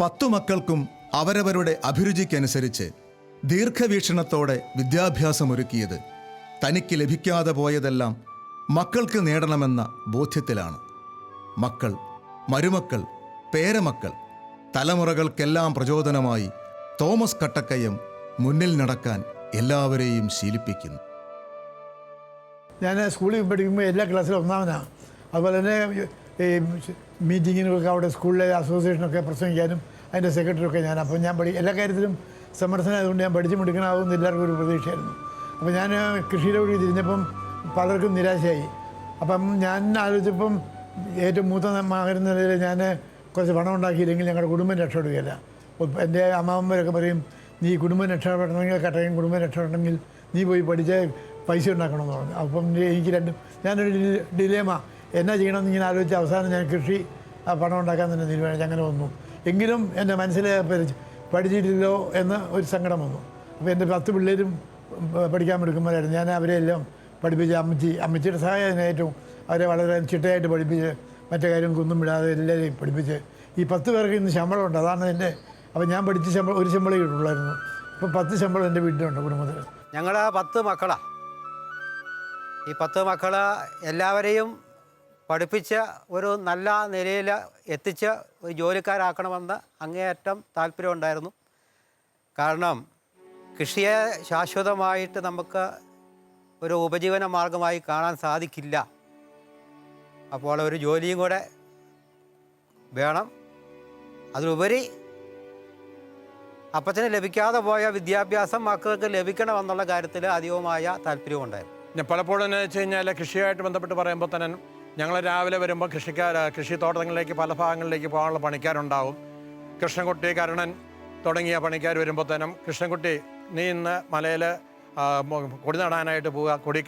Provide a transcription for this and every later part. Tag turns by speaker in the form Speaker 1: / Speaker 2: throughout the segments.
Speaker 1: പത്തു മക്കൾക്കും അവരവരുടെ അഭിരുചിക്കനുസരിച്ച് ദീർഘവീക്ഷണത്തോടെ വിദ്യാഭ്യാസമൊരുക്കിയത്. തനിക്ക് ലഭിക്കാതെ പോയതെല്ലാം മക്കൾക്ക് നേടണമെന്ന ബോധ്യത്തിലാണ്. മക്കൾ മരുമക്കൾ പേരമക്കൾ തലമുറകൾക്കെല്ലാം പ്രചോദനമായി തോമസ് കട്ടക്കയം മുന്നിൽ നടക്കാൻ എല്ലാവരെയും ശീലിപ്പിക്കുന്നു.
Speaker 2: ഞാൻ സ്കൂളിൽ പഠിക്കുമ്പോൾ എല്ലാ ക്ലാസ്സിലും ഒന്നാമനാണ് അതുപോലെ തന്നെ മീറ്റിങ്ങിനൊക്കെ അവിടെ സ്കൂളിലെ അസോസിയേഷനൊക്കെ പ്രസംഗിക്കാനും അതിന്റെ സെക്രട്ടറിയൊക്കെ ഞാൻ. അപ്പോൾ ഞാൻ പഠി എല്ലാ കാര്യത്തിലും സമർത്ഥനായതുകൊണ്ട് ഞാൻ പഠിച്ചു മിടുക്കനാകുമെന്ന് എല്ലാവർക്കും ഒരു പ്രതീക്ഷയായിരുന്നു. അപ്പോൾ ഞാൻ കൃഷിയിലോട്ട് തിരിഞ്ഞപ്പം പലർക്കും നിരാശയായി. അപ്പം ഞാൻ ആലോചിച്ചപ്പം ഏറ്റവും മൂത്ത മകൻ നിലയിൽ ഞാൻ കുറച്ച് പണം ഉണ്ടാക്കിയില്ലെങ്കിൽ ഞങ്ങളുടെ കുടുംബം രക്ഷപ്പെടുകയില്ല. എന്റെ അമ്മാവന്മാരൊക്കെ പറയും നീ കുടുംബം രക്ഷപ്പെടണമെങ്കിൽ കട്ടയും കുടുംബം രക്ഷപ്പെടണമെങ്കിൽ നീ പോയി പഠിച്ച് പൈസ ഉണ്ടാക്കണമെന്ന് പറഞ്ഞു. അപ്പം എനിക്ക് രണ്ടും ഞാനൊരു ഡിലേമ. എന്നാ ചെയ്യണമെന്ന് ഇങ്ങനെ ആലോചിച്ച് അവസാനം ഞാൻ കൃഷി പണം ഉണ്ടാക്കാൻ തന്നെ തീരുമാനിച്ചു. അങ്ങനെ വന്നു. എങ്കിലും എന്റെ മനസ്സിൽ പഠിച്ചിട്ടില്ലോ എന്ന് ഒരു സങ്കടം വന്നു. അപ്പോൾ എന്റെ പത്ത് പിള്ളേരും പഠിക്കാൻ എടുക്കുമ്പോഴായിരുന്നു ഞാൻ അവരെല്ലാം പഠിപ്പിച്ച് അമ്മച്ചി അമ്മച്ചിയുടെ സഹായം ഏറ്റവും അവരെ വളരെ ചിട്ടയായിട്ട് പഠിപ്പിച്ച് മറ്റേ കാര്യം കുന്നും വിടാതെ എല്ലാവരെയും പഠിപ്പിച്ച് ഈ പത്ത് പേർക്ക് ഇന്ന് ശമ്പളമുണ്ട്. അതാണ് എന്റെ അപ്പോൾ ഞാൻ പഠിച്ച ശമ്പളം ഒരു ശമ്പളം കിട്ടുള്ളായിരുന്നു ഇപ്പോൾ പത്ത് ശമ്പളം എന്റെ വീട്ടിലുണ്ട് കുടുംബത്തിൽ.
Speaker 3: ഞങ്ങൾ പത്ത് മക്കളാണ് ഈ പത്ത് മക്കൾ എല്ലാവരെയും പഠിപ്പിച്ച് ഒരു നല്ല നിലയിൽ എത്തിച്ച് ഒരു ജോലിക്കാരാക്കണമെന്ന് അങ്ങേയറ്റം താല്പര്യമുണ്ടായിരുന്നു. കാരണം കൃഷിയെ ശാശ്വതമായിട്ട് നമുക്ക് ഒരു ഉപജീവന മാർഗമായി കാണാൻ സാധിക്കില്ല. അപ്പോൾ ഒരു ജോലിയും കൂടെ വേണം. അതിലുപരി അപ്പച്ചന് ലഭിക്കാതെ പോയ വിദ്യാഭ്യാസം മക്കൾക്ക് ലഭിക്കണമെന്നുള്ള കാര്യത്തിൽ അധികമായ താല്പര്യമുണ്ടായിരുന്നു
Speaker 4: പിന്നെ പലപ്പോഴും എന്ന് വെച്ച് കഴിഞ്ഞാൽ കൃഷിയായിട്ട് ബന്ധപ്പെട്ട് പറയുമ്പോൾ തന്നെ ഞങ്ങൾ രാവിലെ വരുമ്പോൾ കൃഷിക്കാർ കൃഷി തോട്ടങ്ങളിലേക്ക് പല ഭാഗങ്ങളിലേക്ക് പോകാനുള്ള പണിക്കാരുണ്ടാവും. കൃഷ്ണൻകുട്ടി കരുണൻ തുടങ്ങിയ പണിക്കാർ വരുമ്പോൾ തന്നെ കൃഷ്ണൻകുട്ടി നീ ഇന്ന് മലയിൽ കൊടി നടാനായിട്ട് പോവുക. കൊടി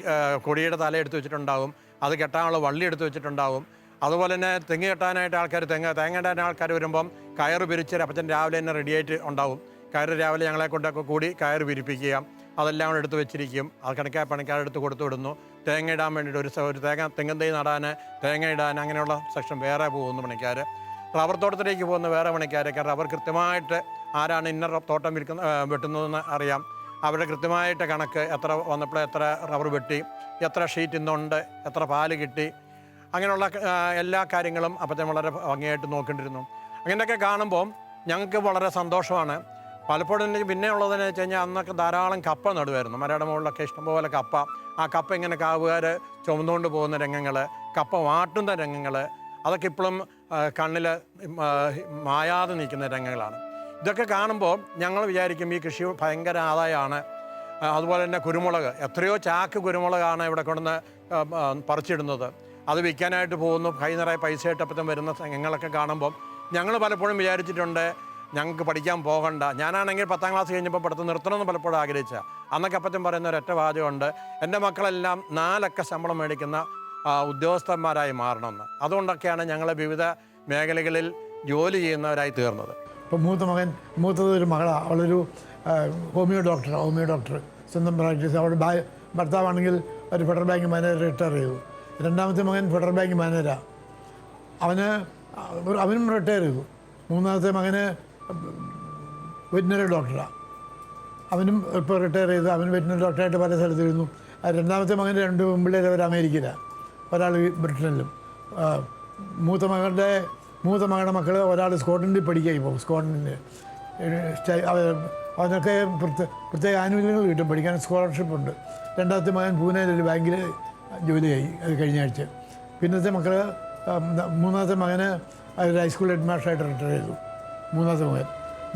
Speaker 4: കൊടിയുടെ തല എടുത്തു വെച്ചിട്ടുണ്ടാവും. അത് കെട്ടാനുള്ള വള്ളി എടുത്തു വെച്ചിട്ടുണ്ടാവും. അതുപോലെ തന്നെ തെങ്ങ് കെട്ടാനായിട്ട് ആൾക്കാർ തെങ്ങ് തേങ്ങ ഇടാൻ ആൾക്കാർ വരുമ്പം കയറ് പിരിച്ച് അപ്പച്ചൻ രാവിലെ തന്നെ റെഡിയായിട്ട് ഉണ്ടാവും. കയറ് രാവിലെ ഞങ്ങളെ കൊണ്ടൊക്കെ കൂടി കയറ് പിരിപ്പിക്കുക അതെല്ലാം കൂടെ എടുത്ത് വെച്ചിരിക്കും. അത് കണക്കായ പണിക്കാരെടുത്ത് കൊടുത്തു വിടുന്നു. തേങ്ങ ഇടാൻ വേണ്ടിയിട്ട് ഒരു ഒരു തേങ്ങ തെങ്ങൻ തൈ നടാൻ തേങ്ങ ഇടാൻ അങ്ങനെയുള്ള സെക്ഷൻ വേറെ പോകുന്നു പണിക്കാർ റബ്ബർ തോട്ടത്തിലേക്ക് പോകുന്ന വേറെ പണിക്കാരൊക്കെ റബ്ബർ കൃത്യമായിട്ട് ആരാണ് ഇന്ന തോട്ടം വിൽക്കുന്ന വെട്ടുന്നതെന്ന് അറിയാം. അവരുടെ കൃത്യമായിട്ട് കണക്ക് എത്ര വന്നപ്പോൾ എത്ര റബ്ബർ വെട്ടി എത്ര ഷീറ്റ് ഇന്നുണ്ട് എത്ര പാൽ കിട്ടി അങ്ങനെയുള്ള എല്ലാ കാര്യങ്ങളും അപ്പോഴത്തെ വളരെ ഭംഗിയായിട്ട് നോക്കേണ്ടിരുന്നു അങ്ങനെയൊക്കെ കാണുമ്പോൾ ഞങ്ങൾക്ക് വളരെ സന്തോഷമാണ്. പലപ്പോഴും എനിക്ക് പിന്നെ ഉള്ളതെന്ന് വെച്ച് കഴിഞ്ഞാൽ അന്നൊക്കെ ധാരാളം കപ്പ നടുമായിരുന്നു മരയുടെ മുകളിലൊക്കെ ഇഷ്ടംപോലെ കപ്പ. ആ കപ്പ ഇങ്ങനെ കാവുകാർ ചുമന്നുകൊണ്ട് പോകുന്ന രംഗങ്ങൾ കപ്പ വാട്ടുന്ന രംഗങ്ങൾ അതൊക്കെ ഇപ്പോഴും കണ്ണിൽ മായാതെ നിൽക്കുന്ന രംഗങ്ങളാണ്. ഇതൊക്കെ കാണുമ്പോൾ ഞങ്ങൾ വിചാരിക്കും ഈ കൃഷി ഭയങ്കര ആദായമാണ് അതുപോലെ തന്നെ കുരുമുളക്. എത്രയോ ചാക്ക് കുരുമുളകാണ് ഇവിടെ കൊണ്ടുവന്ന് പറിച്ചിടുന്നത്. അത് വിൽക്കാനായിട്ട് പോകുന്നു. കൈ നിറയെ പൈസ ഇട്ടപ്പത്തം വരുന്ന സംഘങ്ങളൊക്കെ കാണുമ്പോൾ ഞങ്ങൾ പലപ്പോഴും വിചാരിച്ചിട്ടുണ്ട് ഞങ്ങൾക്ക് പഠിക്കാൻ പോകണ്ട. ഞാനാണെങ്കിൽ പത്താം ക്ലാസ് കഴിഞ്ഞപ്പോൾ പഠിത്തം നിർത്തണമെന്ന് പലപ്പോഴും ആഗ്രഹിച്ച അന്നൊക്കെ അപ്പച്ചൻ പറയുന്ന ഒരൊറ്റ വാചകമുണ്ട്. എന്റെ മക്കളെല്ലാം നാലക്ക ശമ്പളം മേടിക്കുന്ന ഉദ്യോഗസ്ഥന്മാരായി മാറണമെന്ന്. അതുകൊണ്ടൊക്കെയാണ് ഞങ്ങൾ വിവിധ മേഖലകളിൽ ജോലി ചെയ്യുന്നവരായി തീർന്നത്.
Speaker 2: ഇപ്പോൾ മൂത്ത മകൻ മൂത്തത് ഒരു മകളാണ് അവളൊരു ഹോമിയോ ഡോക്ടർ ഹോമിയോ ഡോക്ടർ. സ്വന്തം പ്രാക്ടീസ്. അവൾ ബാ ഭർത്താവാണെങ്കിൽ ഒരു ഫെഡറൽ ബാങ്ക് മാനേജർ റിട്ടയർ ചെയ്തു. രണ്ടാമത്തെ മകൻ ഫെഡറൽ ബാങ്ക് മാനേജറാണ് അവന് അവനും റിട്ടയർ ചെയ്തു. മൂന്നാമത്തെ മകന് വെറ്റിനറി ഡോക്ടറാണ് അവനും ഇപ്പോൾ റിട്ടയർ ചെയ്തു അവൻ വെറ്റിനറി ഡോക്ടറായിട്ട് പല സ്ഥലത്തിരുന്നു. രണ്ടാമത്തെ മകൻ രണ്ട് പിള്ളേർ അവർ അമേരിക്കയിലാണ് ഒരാൾ ബ്രിട്ടനിലും. മൂത്ത മകളുടെ മൂത്ത മകളുടെ മക്കൾ ഒരാൾ സ്കോട്ട്ലൻഡിൽ പഠിക്കുക ഇപ്പോൾ സ്കോട്ട്ലൻഡിൽ അവനൊക്കെ പ്രത്യേക ആനുകൂല്യങ്ങൾ കിട്ടും പഠിക്കാൻ സ്കോളർഷിപ്പ് ഉണ്ട്. രണ്ടാമത്തെ മകൻ പൂനെയിൽ ഒരു ബാങ്കിൽ ജോലിയായി അത് കഴിഞ്ഞ ആഴ്ച. പിന്നത്തെ മക്കൾ മൂന്നാമത്തെ മകന് ഹൈസ്കൂൾ ഹെഡ് മാസ്റ്ററായിട്ട് റിട്ടയർ ചെയ്തു. മൂന്നാമത്തെ മകൻ.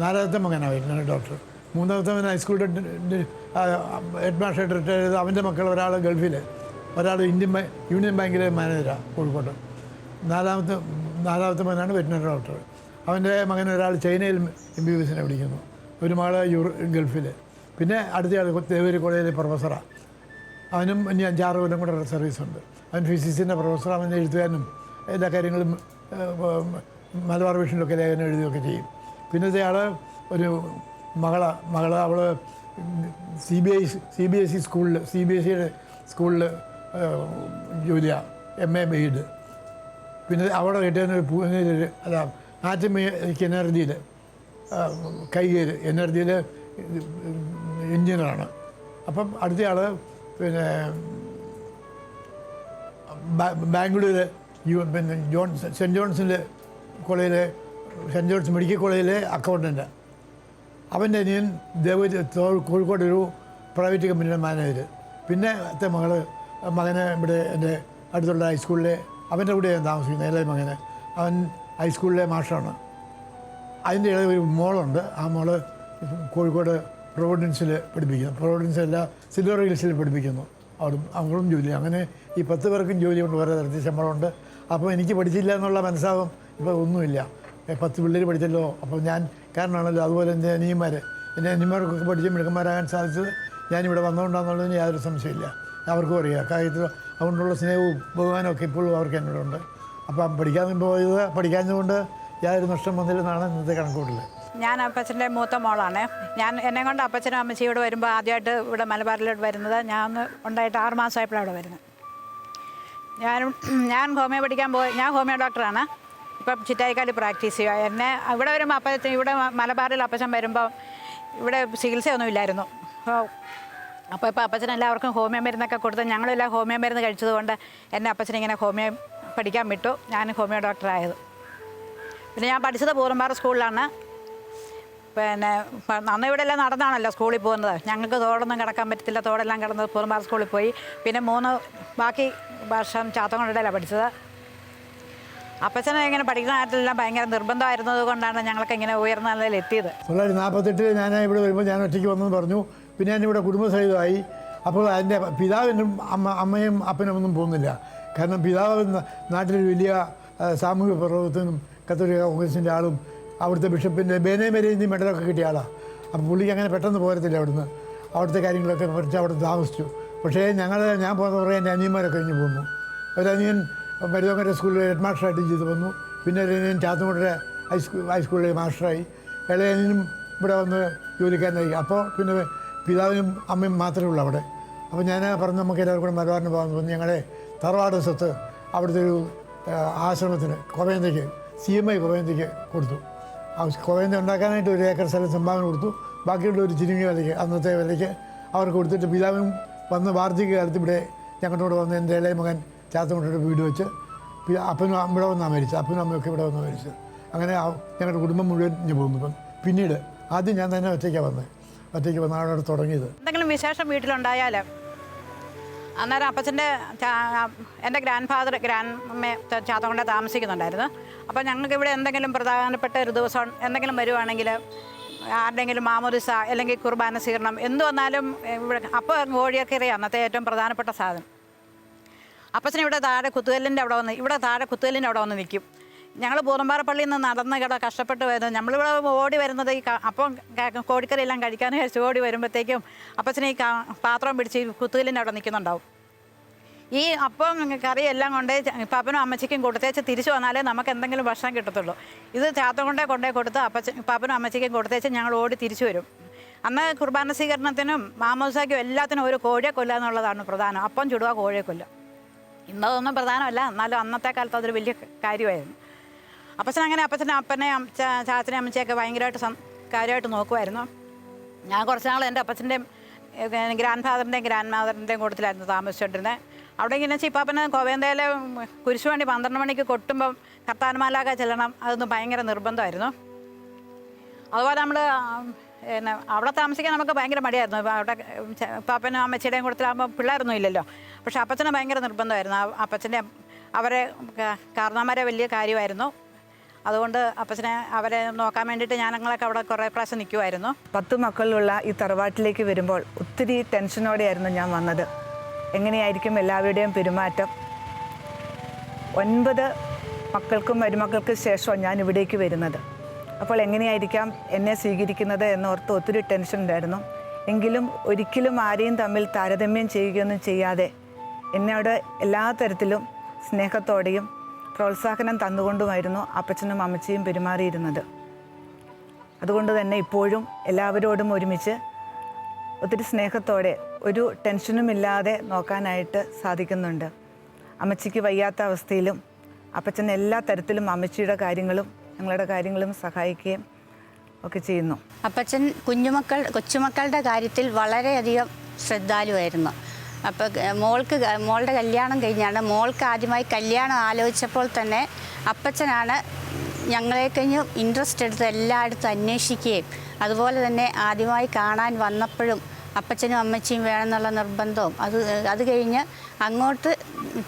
Speaker 2: നാലാമത്തെ മകനാണ് വരുന്നത് ഡോക്ടർ മൂന്നാമത്തെ മകൻ ഹൈസ്കൂൾ ഹെഡ് മാസ്റ്റർ റിട്ടയർ ചെയ്ത് അവന്റെ മക്കൾ ഒരാൾ ഗൾഫിൽ. ഒരാൾ ഇന്ത്യൻ യൂണിയൻ ബാങ്കിലെ മാനേജറാണ് കോഴിക്കോട്ട്. നാലാമത്തെ നാലാമത്തെ മകനാണ് വെറ്റിനറി ഡോക്ടർ. അവന്റെ മകൻ ഒരാൾ ചൈനയിൽ എം ബി ബി എസിനെ പഠിക്കുന്നു. ഒരു മകൾ യൂറോ ഗൾഫിൽ പിന്നെ അടുത്തയാൾ ദേവരി കോളേജിലെ പ്രൊഫസറാണ് അവനും ഇനി അഞ്ചാറ് കൊല്ലം കൂടെ സർവീസ് ഉണ്ട്. അവൻ ഫിസിക്സിന്റെ പ്രൊഫസർ അവൻ എഴുത്തുകാരനും എല്ലാ കാര്യങ്ങളും മലബാർ വിഷനിലൊക്കെ ലേഖനം എഴുതുകയൊക്കെ ചെയ്യും. പിന്നത്തെ ആൾ ഒരു മകള മകൾ അവൾ C B I C B S E സ്കൂളിൽ സി ബി എസ് സിയുടെ സ്കൂളിൽ ജോലിയാണ് എം എ ബെയ്ഡ് പിന്നെ അവിടെ കിട്ടിയ പൂനെയിൽ അല്ല ആറ്റം എനർജിയിൽ കൈകയിൽ എനർജിയിൽ എഞ്ചിനീയറാണ്. അപ്പം അടുത്തയാൾ പിന്നെ ബാംഗ്ലൂരിൽ യു പിന്നെ ജോൺ സെന്റ് ജോൺസിന്റെ കോളേജിലെ സെന്റ് ജോൺസ് മെഡിക്കൽ കോളേജിലെ അക്കൗണ്ടന്റ്. അവന്റെ അനിയൻ ദേവ കോഴിക്കോടൊരു പ്രൈവറ്റ് കമ്പനിയുടെ മാനേജർ പിന്നെ അത്തെ മകൾ മകനെ ഇവിടെ എന്റെ അടുത്തുള്ള ഹൈസ്കൂളിലെ അവന്റെ കൂടെ ഞാൻ താമസിക്കുന്നത് ഇളയ മകന്. അവൻ ഹൈസ്കൂളിലെ മാഷാണ്. അതിന്റെ ഇടയിൽ ഒരു മോളുണ്ട്. ആ മോൾ കോഴിക്കോട് പ്രൊവിഡൻസിൽ പഠിപ്പിക്കുന്നു. പ്രൊവിഡൻസ് അല്ല സിൽവർ ഹിൽസിൽ പഠിപ്പിക്കുന്നു. അവിടെ അവളും ജോലി. അങ്ങനെ ഈ പത്ത് പേർക്കും ജോലിയുണ്ട് വേറെ തരത്തിൽ ശമ്പളമുണ്ട്. അപ്പോൾ എനിക്ക് പഠിച്ചില്ല എന്നുള്ള മനസ്സാവും. ഇപ്പോൾ ഒന്നുമില്ല. പത്ത് പിള്ളേർ പഠിച്ചല്ലോ. അപ്പോൾ ഞാൻ കാരണമാണല്ലോ അതുപോലെ എന്റെ അനിയന്മാർ എന്റെ അനിയന്മാർക്കൊക്കെ പഠിച്ച് മിടുക്കന്മാരാകാൻ സാധിച്ചത് ഞാനിവിടെ വന്നുകൊണ്ടാണെന്നുള്ളതിന് യാതൊരു സംശയമില്ല അവർക്കും അറിയാം. കാര്യത്തിൽ അതുകൊണ്ടുള്ള സ്നേഹവും ബഹുമാനവും ഒക്കെ ഇപ്പോഴും അവർക്ക് എന്നോടുണ്ട്. അപ്പം പഠിക്കാൻ പോയത് പഠിക്കാഞ്ഞതുകൊണ്ട് യാതൊരു നഷ്ടം വന്നില്ലെന്നാണ് ഇന്നത്തെ കണക്കൂട്ടിൽ
Speaker 5: ഞാൻ അപ്പച്ചന്റെ മൂത്ത മോളാണ്. ഞാൻ എന്നെ കൊണ്ട് അപ്പച്ചനും അമ്മച്ചിയും ഇവിടെ വരുമ്പോൾ ആദ്യമായിട്ട് ഇവിടെ മലബാറിലോട്ട് വരുന്നത്. ഞാൻ ഉണ്ടായിട്ട് ആറ് മാസമായപ്പോഴാണ് ഇവിടെ വരുന്നത്. ഞാൻ ഞാൻ ഹോമിയോ പഠിക്കാൻ പോയി. ഞാൻ ഹോമിയോ ഡോക്ടറാണ്. ഇപ്പം ചിറ്റായിക്കാട് പ്രാക്ടീസ് ചെയ്യുക. എന്നെ ഇവിടെ വരുമ്പോൾ അപ്പച്ചൻ ഇവിടെ മലബാറിൽ അപ്പച്ചൻ വരുമ്പോൾ ഇവിടെ ചികിത്സയൊന്നും ഇല്ലായിരുന്നു. അപ്പോൾ ഇപ്പോൾ അപ്പച്ചൻ എല്ലാവർക്കും ഹോമിയോ മരുന്നൊക്കെ കൊടുത്ത് ഞങ്ങളെല്ലാം ഹോമിയോ മരുന്ന് കഴിച്ചതുകൊണ്ട് എന്നെ അപ്പച്ചൻ ഇങ്ങനെ ഹോമിയോ പഠിക്കാൻ വിട്ടു. ഞാൻ ഹോമിയോ ഡോക്ടറായത് പിന്നെ ഞാൻ പഠിച്ചത് പൂർമ്പാറ സ്കൂളിലാണ്. പിന്നെ അന്ന് ഇവിടെ എല്ലാം നടന്നാണല്ലോ സ്കൂളിൽ പോകുന്നത്. ഞങ്ങൾക്ക് തോടൊന്നും കിടക്കാൻ പറ്റത്തില്ല. തോടെല്ലാം കിടന്നത് പൂർമ്പാറ സ്കൂളിൽ പോയി. പിന്നെ മൂന്ന് ബാക്കി വർഷം ചാത്തങ്കൊണ്ടിടയിലാണ് പഠിച്ചത്. അപ്പച്ചനെ ഇങ്ങനെ പഠിക്കുന്ന കാര്യത്തിലെല്ലാം ഭയങ്കര നിർബന്ധമായിരുന്നത് കൊണ്ടാണ് ഞങ്ങൾക്ക് ഇങ്ങനെ ഉയർന്ന നിലയിൽ എത്തിയത്.
Speaker 2: തൊള്ളായിരത്തി നാൽപ്പത്തെട്ടിൽ ഞാൻ ഇവിടെ വരുമ്പോൾ ഞാൻ ഒറ്റയ്ക്ക് വന്നെന്ന് പറഞ്ഞു. പിന്നെ ഞാൻ ഇവിടെ കുടുംബസഹിതമായി. അപ്പോൾ എന്റെ പിതാവിനും അമ്മ അമ്മയും അപ്പനും ഒന്നും പോകുന്നില്ല. കാരണം പിതാവ് നാട്ടിലൊരു വലിയ സാമൂഹിക പ്രവർത്തനം കത്തോലിക്ക കോൺഗ്രസിന്റെ ആളും അവിടുത്തെ ബിഷപ്പിന്റെ ബേനേമരേന്തി മെഡലൊക്കെ കിട്ടിയ ആളാണ് അപ്പോൾ പുള്ളിക്ക് അങ്ങനെ പെട്ടെന്ന് പോരത്തില്ല അവിടുന്ന്. അവിടുത്തെ കാര്യങ്ങളൊക്കെ പഠിച്ച് അവിടെ താമസിച്ചു. പക്ഷേ ഞങ്ങൾ ഞാൻ പോകുന്ന കുറേ എന്റെ അനിയന്മാരൊക്കെ കഴിഞ്ഞ് പോന്നു. ഒരനിയൻ മരുതോങ്കര സ്കൂളിൽ ഹെഡ് മാസ്റ്ററായിട്ട് ചെയ്തു വന്നു. പിന്നെ ഒരു അനിയൻ ചാത്തൻകുട്ടരെ ഹൈസ്കൂൾ ഹൈസ്കൂളിലെ മാസ്റ്ററായി. ഇളയനും ഇവിടെ വന്ന് ജോലിക്കാരനായി. അപ്പോൾ പിന്നെ പിതാവിനും അമ്മയും മാത്രമേ ഉള്ളൂ അവിടെ. അപ്പോൾ ഞാൻ പറഞ്ഞു നമുക്ക് എല്ലാവർക്കും കൂടെ മലബാറിന് പോകാമെന്ന് പറഞ്ഞു ഞങ്ങളെ തറവാട് സ്വത്ത് അവിടുത്തെ ഒരു ആശ്രമത്തിന് കോവേന്തയ്ക്ക് സി എം ഐ കോവേന്തയ്ക്ക് കൊടുത്തു. ആ കോയന്ത ഉണ്ടാക്കാനായിട്ട് ഒരു ഏക്കർ സ്ഥലം സംഭാവന കൊടുത്തു. ബാക്കിയുള്ള ഒരു ചിരുങ്ങി വിലയ്ക്ക് അന്നത്തെ വിലയ്ക്ക് അവർക്ക് കൊടുത്തിട്ട് പിതാവും വന്ന് വാർദ്ധക്യ കാലത്ത് ഇവിടെ ഞങ്ങളുടെ വന്ന് എന്റെ ഇളയ മകൻ ചാത്തമുട്ടയുടെ വീട് വെച്ച് പിന്നെ അപ്പനും ഇവിടെ വന്നാണ് മരിച്ചത്. അപ്പനും അമ്മയൊക്കെ ഇവിടെ വന്നാൽ മരിച്ചത്. അങ്ങനെ ഞങ്ങളുടെ കുടുംബം മുഴുവൻ ഞാൻ പോകുന്നു പിന്നീട് ആദ്യം ഞാൻ തന്നെ ഒറ്റയ്ക്കാണ് വന്നത് ഒറ്റയ്ക്ക് വന്ന അവിടെ തുടങ്ങിയത്.
Speaker 5: എന്തെങ്കിലും വിശേഷം വീട്ടിലുണ്ടായാൽ അന്നേരം അപ്പച്ചന്റെ എന്റെ ഗ്രാൻഡ് ഫാദർ ഗ്രാൻഡ് അമ്മ ചാത്തകൊണ്ട താമസിക്കുന്നുണ്ടായിരുന്നു. അപ്പോൾ ഞങ്ങൾക്ക് ഇവിടെ എന്തെങ്കിലും പ്രധാനപ്പെട്ട ഒരു ദിവസം എന്തെങ്കിലും വരുവാണെങ്കിൽ ആരുടെങ്കിലും മാമോദിസ അല്ലെങ്കിൽ കുർബാന സ്വീകരണം എന്ത് വന്നാലും ഇവിടെ അപ്പോൾ കോഴിയൊക്കെ അന്നത്തെ ഏറ്റവും പ്രധാനപ്പെട്ട സാധനം. അപ്പച്ചൻ ഇവിടെ താഴെ കുത്തുകല്ലിന്റെ അവിടെ വന്ന് ഇവിടെ താഴെ കുത്തുകല്ലിന്റെ അവിടെ വന്ന് നിൽക്കും. ഞങ്ങൾ പൂർമ്പാറ പള്ളിയിൽ നിന്ന് നടന്ന് കിട കഷ്ടപ്പെട്ട് വരുന്നത് നമ്മളിവിടെ ഓടി വരുന്നത് ഈ അപ്പം കോഴിക്കറിയെല്ലാം കഴിക്കാൻ കഴിച്ച് ഓടി വരുമ്പോഴത്തേക്കും അപ്പച്ചനെ ഈ പാത്രം പിടിച്ച് കുത്തുകല്ലിന്റെ അവിടെ നിൽക്കുന്നുണ്ടാവും. ഈ അപ്പം കറി എല്ലാം കൊണ്ട് പപ്പനും അമ്മച്ചിക്കും കൊടുത്തേച്ച് തിരിച്ചു വന്നാലേ നമുക്ക് എന്തെങ്കിലും ഭക്ഷണം കിട്ടത്തുള്ളൂ. ഇത് ചാത്തം കൊണ്ടേ കൊണ്ടേ കൊടുത്ത് അപ്പച്ച പപ്പനും അമ്മച്ചിക്കും കൊടുത്തേച്ച് ഞങ്ങൾ ഓടി തിരിച്ചു വരും. അന്ന് കുർബാന സ്വീകരണത്തിനും മാമോസാക്കും എല്ലാത്തിനും ഒരു കോഴിയെ കൊല്ലുക എന്നുള്ളതാണ് പ്രധാനം. അപ്പം ചുടുക കോഴിയെ കൊല്ലുക. ഇന്നതൊന്നും പ്രധാനമല്ല. എന്നാലും അന്നത്തെ കാലത്ത് അതൊരു വലിയ കാര്യമായിരുന്നു. അപ്പച്ചൻ അങ്ങനെ അപ്പച്ചനെ അപ്പനെ ചാച്ചനെ അമ്മച്ചയൊക്കെ ഭയങ്കരമായിട്ട് കാര്യമായിട്ട് നോക്കുമായിരുന്നു. ഞാൻ കുറച്ച് നാൾ എന്റെ അപ്പച്ചന്റെയും ഗ്രാൻഡ് ഫാദറിന്റെയും ഗ്രാൻഡ് മാതറിന്റെയും കൂട്ടത്തിലായിരുന്നു താമസിച്ചുകൊണ്ടിരുന്നത് അവിടെ ഇങ്ങനെ ചിപ്പാപ്പന് കോവേന്തയിലെ കുരിശുവണ്ടി പന്ത്രണ്ട് മണിക്ക് കൊട്ടുമ്പം കർത്താൻമാലാക ചെല്ലണം. അതൊന്നും ഭയങ്കര നിർബന്ധമായിരുന്നു. അതുപോലെ നമ്മൾ പിന്നെ അവിടെ താമസിക്കാൻ നമുക്ക് ഭയങ്കര മടിയായിരുന്നു. അവിടെ പാപ്പനും അമ്മച്ചിയുടെയും കൂട്ടത്തിലാകുമ്പോൾ പിള്ളേരൊന്നും ഇല്ലല്ലോ. പക്ഷെ അപ്പച്ചനെ ഭയങ്കര നിർബന്ധമായിരുന്നു. അപ്പച്ചന്റെ അവരെ കാരണവന്മാരെ വലിയ കാര്യമായിരുന്നു. അതുകൊണ്ട് അപ്പച്ചനെ അവരെ നോക്കാൻ വേണ്ടിയിട്ട് ഞാനങ്ങളൊക്കെ അവിടെ കുറേ പ്രാവശ്യം നിൽക്കുമായിരുന്നു
Speaker 6: പത്ത് മക്കളിലുള്ള ഈ തറവാട്ടിലേക്ക് വരുമ്പോൾ ഒത്തിരി ടെൻഷനോടെയായിരുന്നു ഞാൻ വന്നത്. എങ്ങനെയായിരിക്കും എല്ലാവരുടെയും പെരുമാറ്റം? ഒൻപത് മക്കൾക്കും മരുമക്കൾക്കും ശേഷമാണ് ഞാൻ ഇവിടേക്ക് വരുന്നത്. അപ്പോൾ എങ്ങനെയായിരിക്കാം എന്നെ സ്വീകരിക്കുന്നത് എന്നോർത്ത് ഒത്തിരി ടെൻഷൻ ഉണ്ടായിരുന്നു. എങ്കിലും ഒരിക്കലും ആരെയും തമ്മിൽ താരതമ്യം ചെയ്യുകയൊന്നും ചെയ്യാതെ എന്നോട് എല്ലാ തരത്തിലും സ്നേഹത്തോടെയും പ്രോത്സാഹനം തന്നുകൊണ്ടുമായിരുന്നു അപ്പച്ചനും അമ്മച്ചിയും പെരുമാറിയിരുന്നത്. അതുകൊണ്ട് തന്നെ ഇപ്പോഴും എല്ലാവരോടും ഒരുമിച്ച് ഒത്തിരി സ്നേഹത്തോടെ ഒരു ടെൻഷനുമില്ലാതെ നോക്കാനായിട്ട് സാധിക്കുന്നുണ്ട്. അമ്മച്ചിക്ക് വയ്യാത്ത അവസ്ഥയിലും അപ്പച്ചൻ എല്ലാ തരത്തിലും അമ്മച്ചിയുടെ കാര്യങ്ങളും ഞങ്ങളുടെ കാര്യങ്ങളും സഹായിക്കുകയും ഒക്കെ ചെയ്യുന്നു.
Speaker 7: അപ്പച്ചൻ കുഞ്ഞുമക്കൾ കൊച്ചുമക്കളുടെ കാര്യത്തിൽ വളരെയധികം ശ്രദ്ധാലുവായിരുന്നു. അപ്പോൾ മോൾക്ക് മോളുടെ കല്യാണം കഴിഞ്ഞാണ് മോൾക്ക് ആദ്യമായി കല്യാണം ആലോചിച്ചപ്പോൾ തന്നെ അപ്പച്ചനാണ് ഞങ്ങളെ കഴിഞ്ഞ് ഇൻട്രസ്റ്റ് എടുത്ത് എല്ലായിടത്തും അന്വേഷിക്കുകയും അതുപോലെ തന്നെ ആദ്യമായി കാണാൻ വന്നപ്പോഴും അപ്പച്ചനും അമ്മച്ചിയും വേണമെന്നുള്ള നിർബന്ധവും. അത് അത് കഴിഞ്ഞ് അങ്ങോട്ട്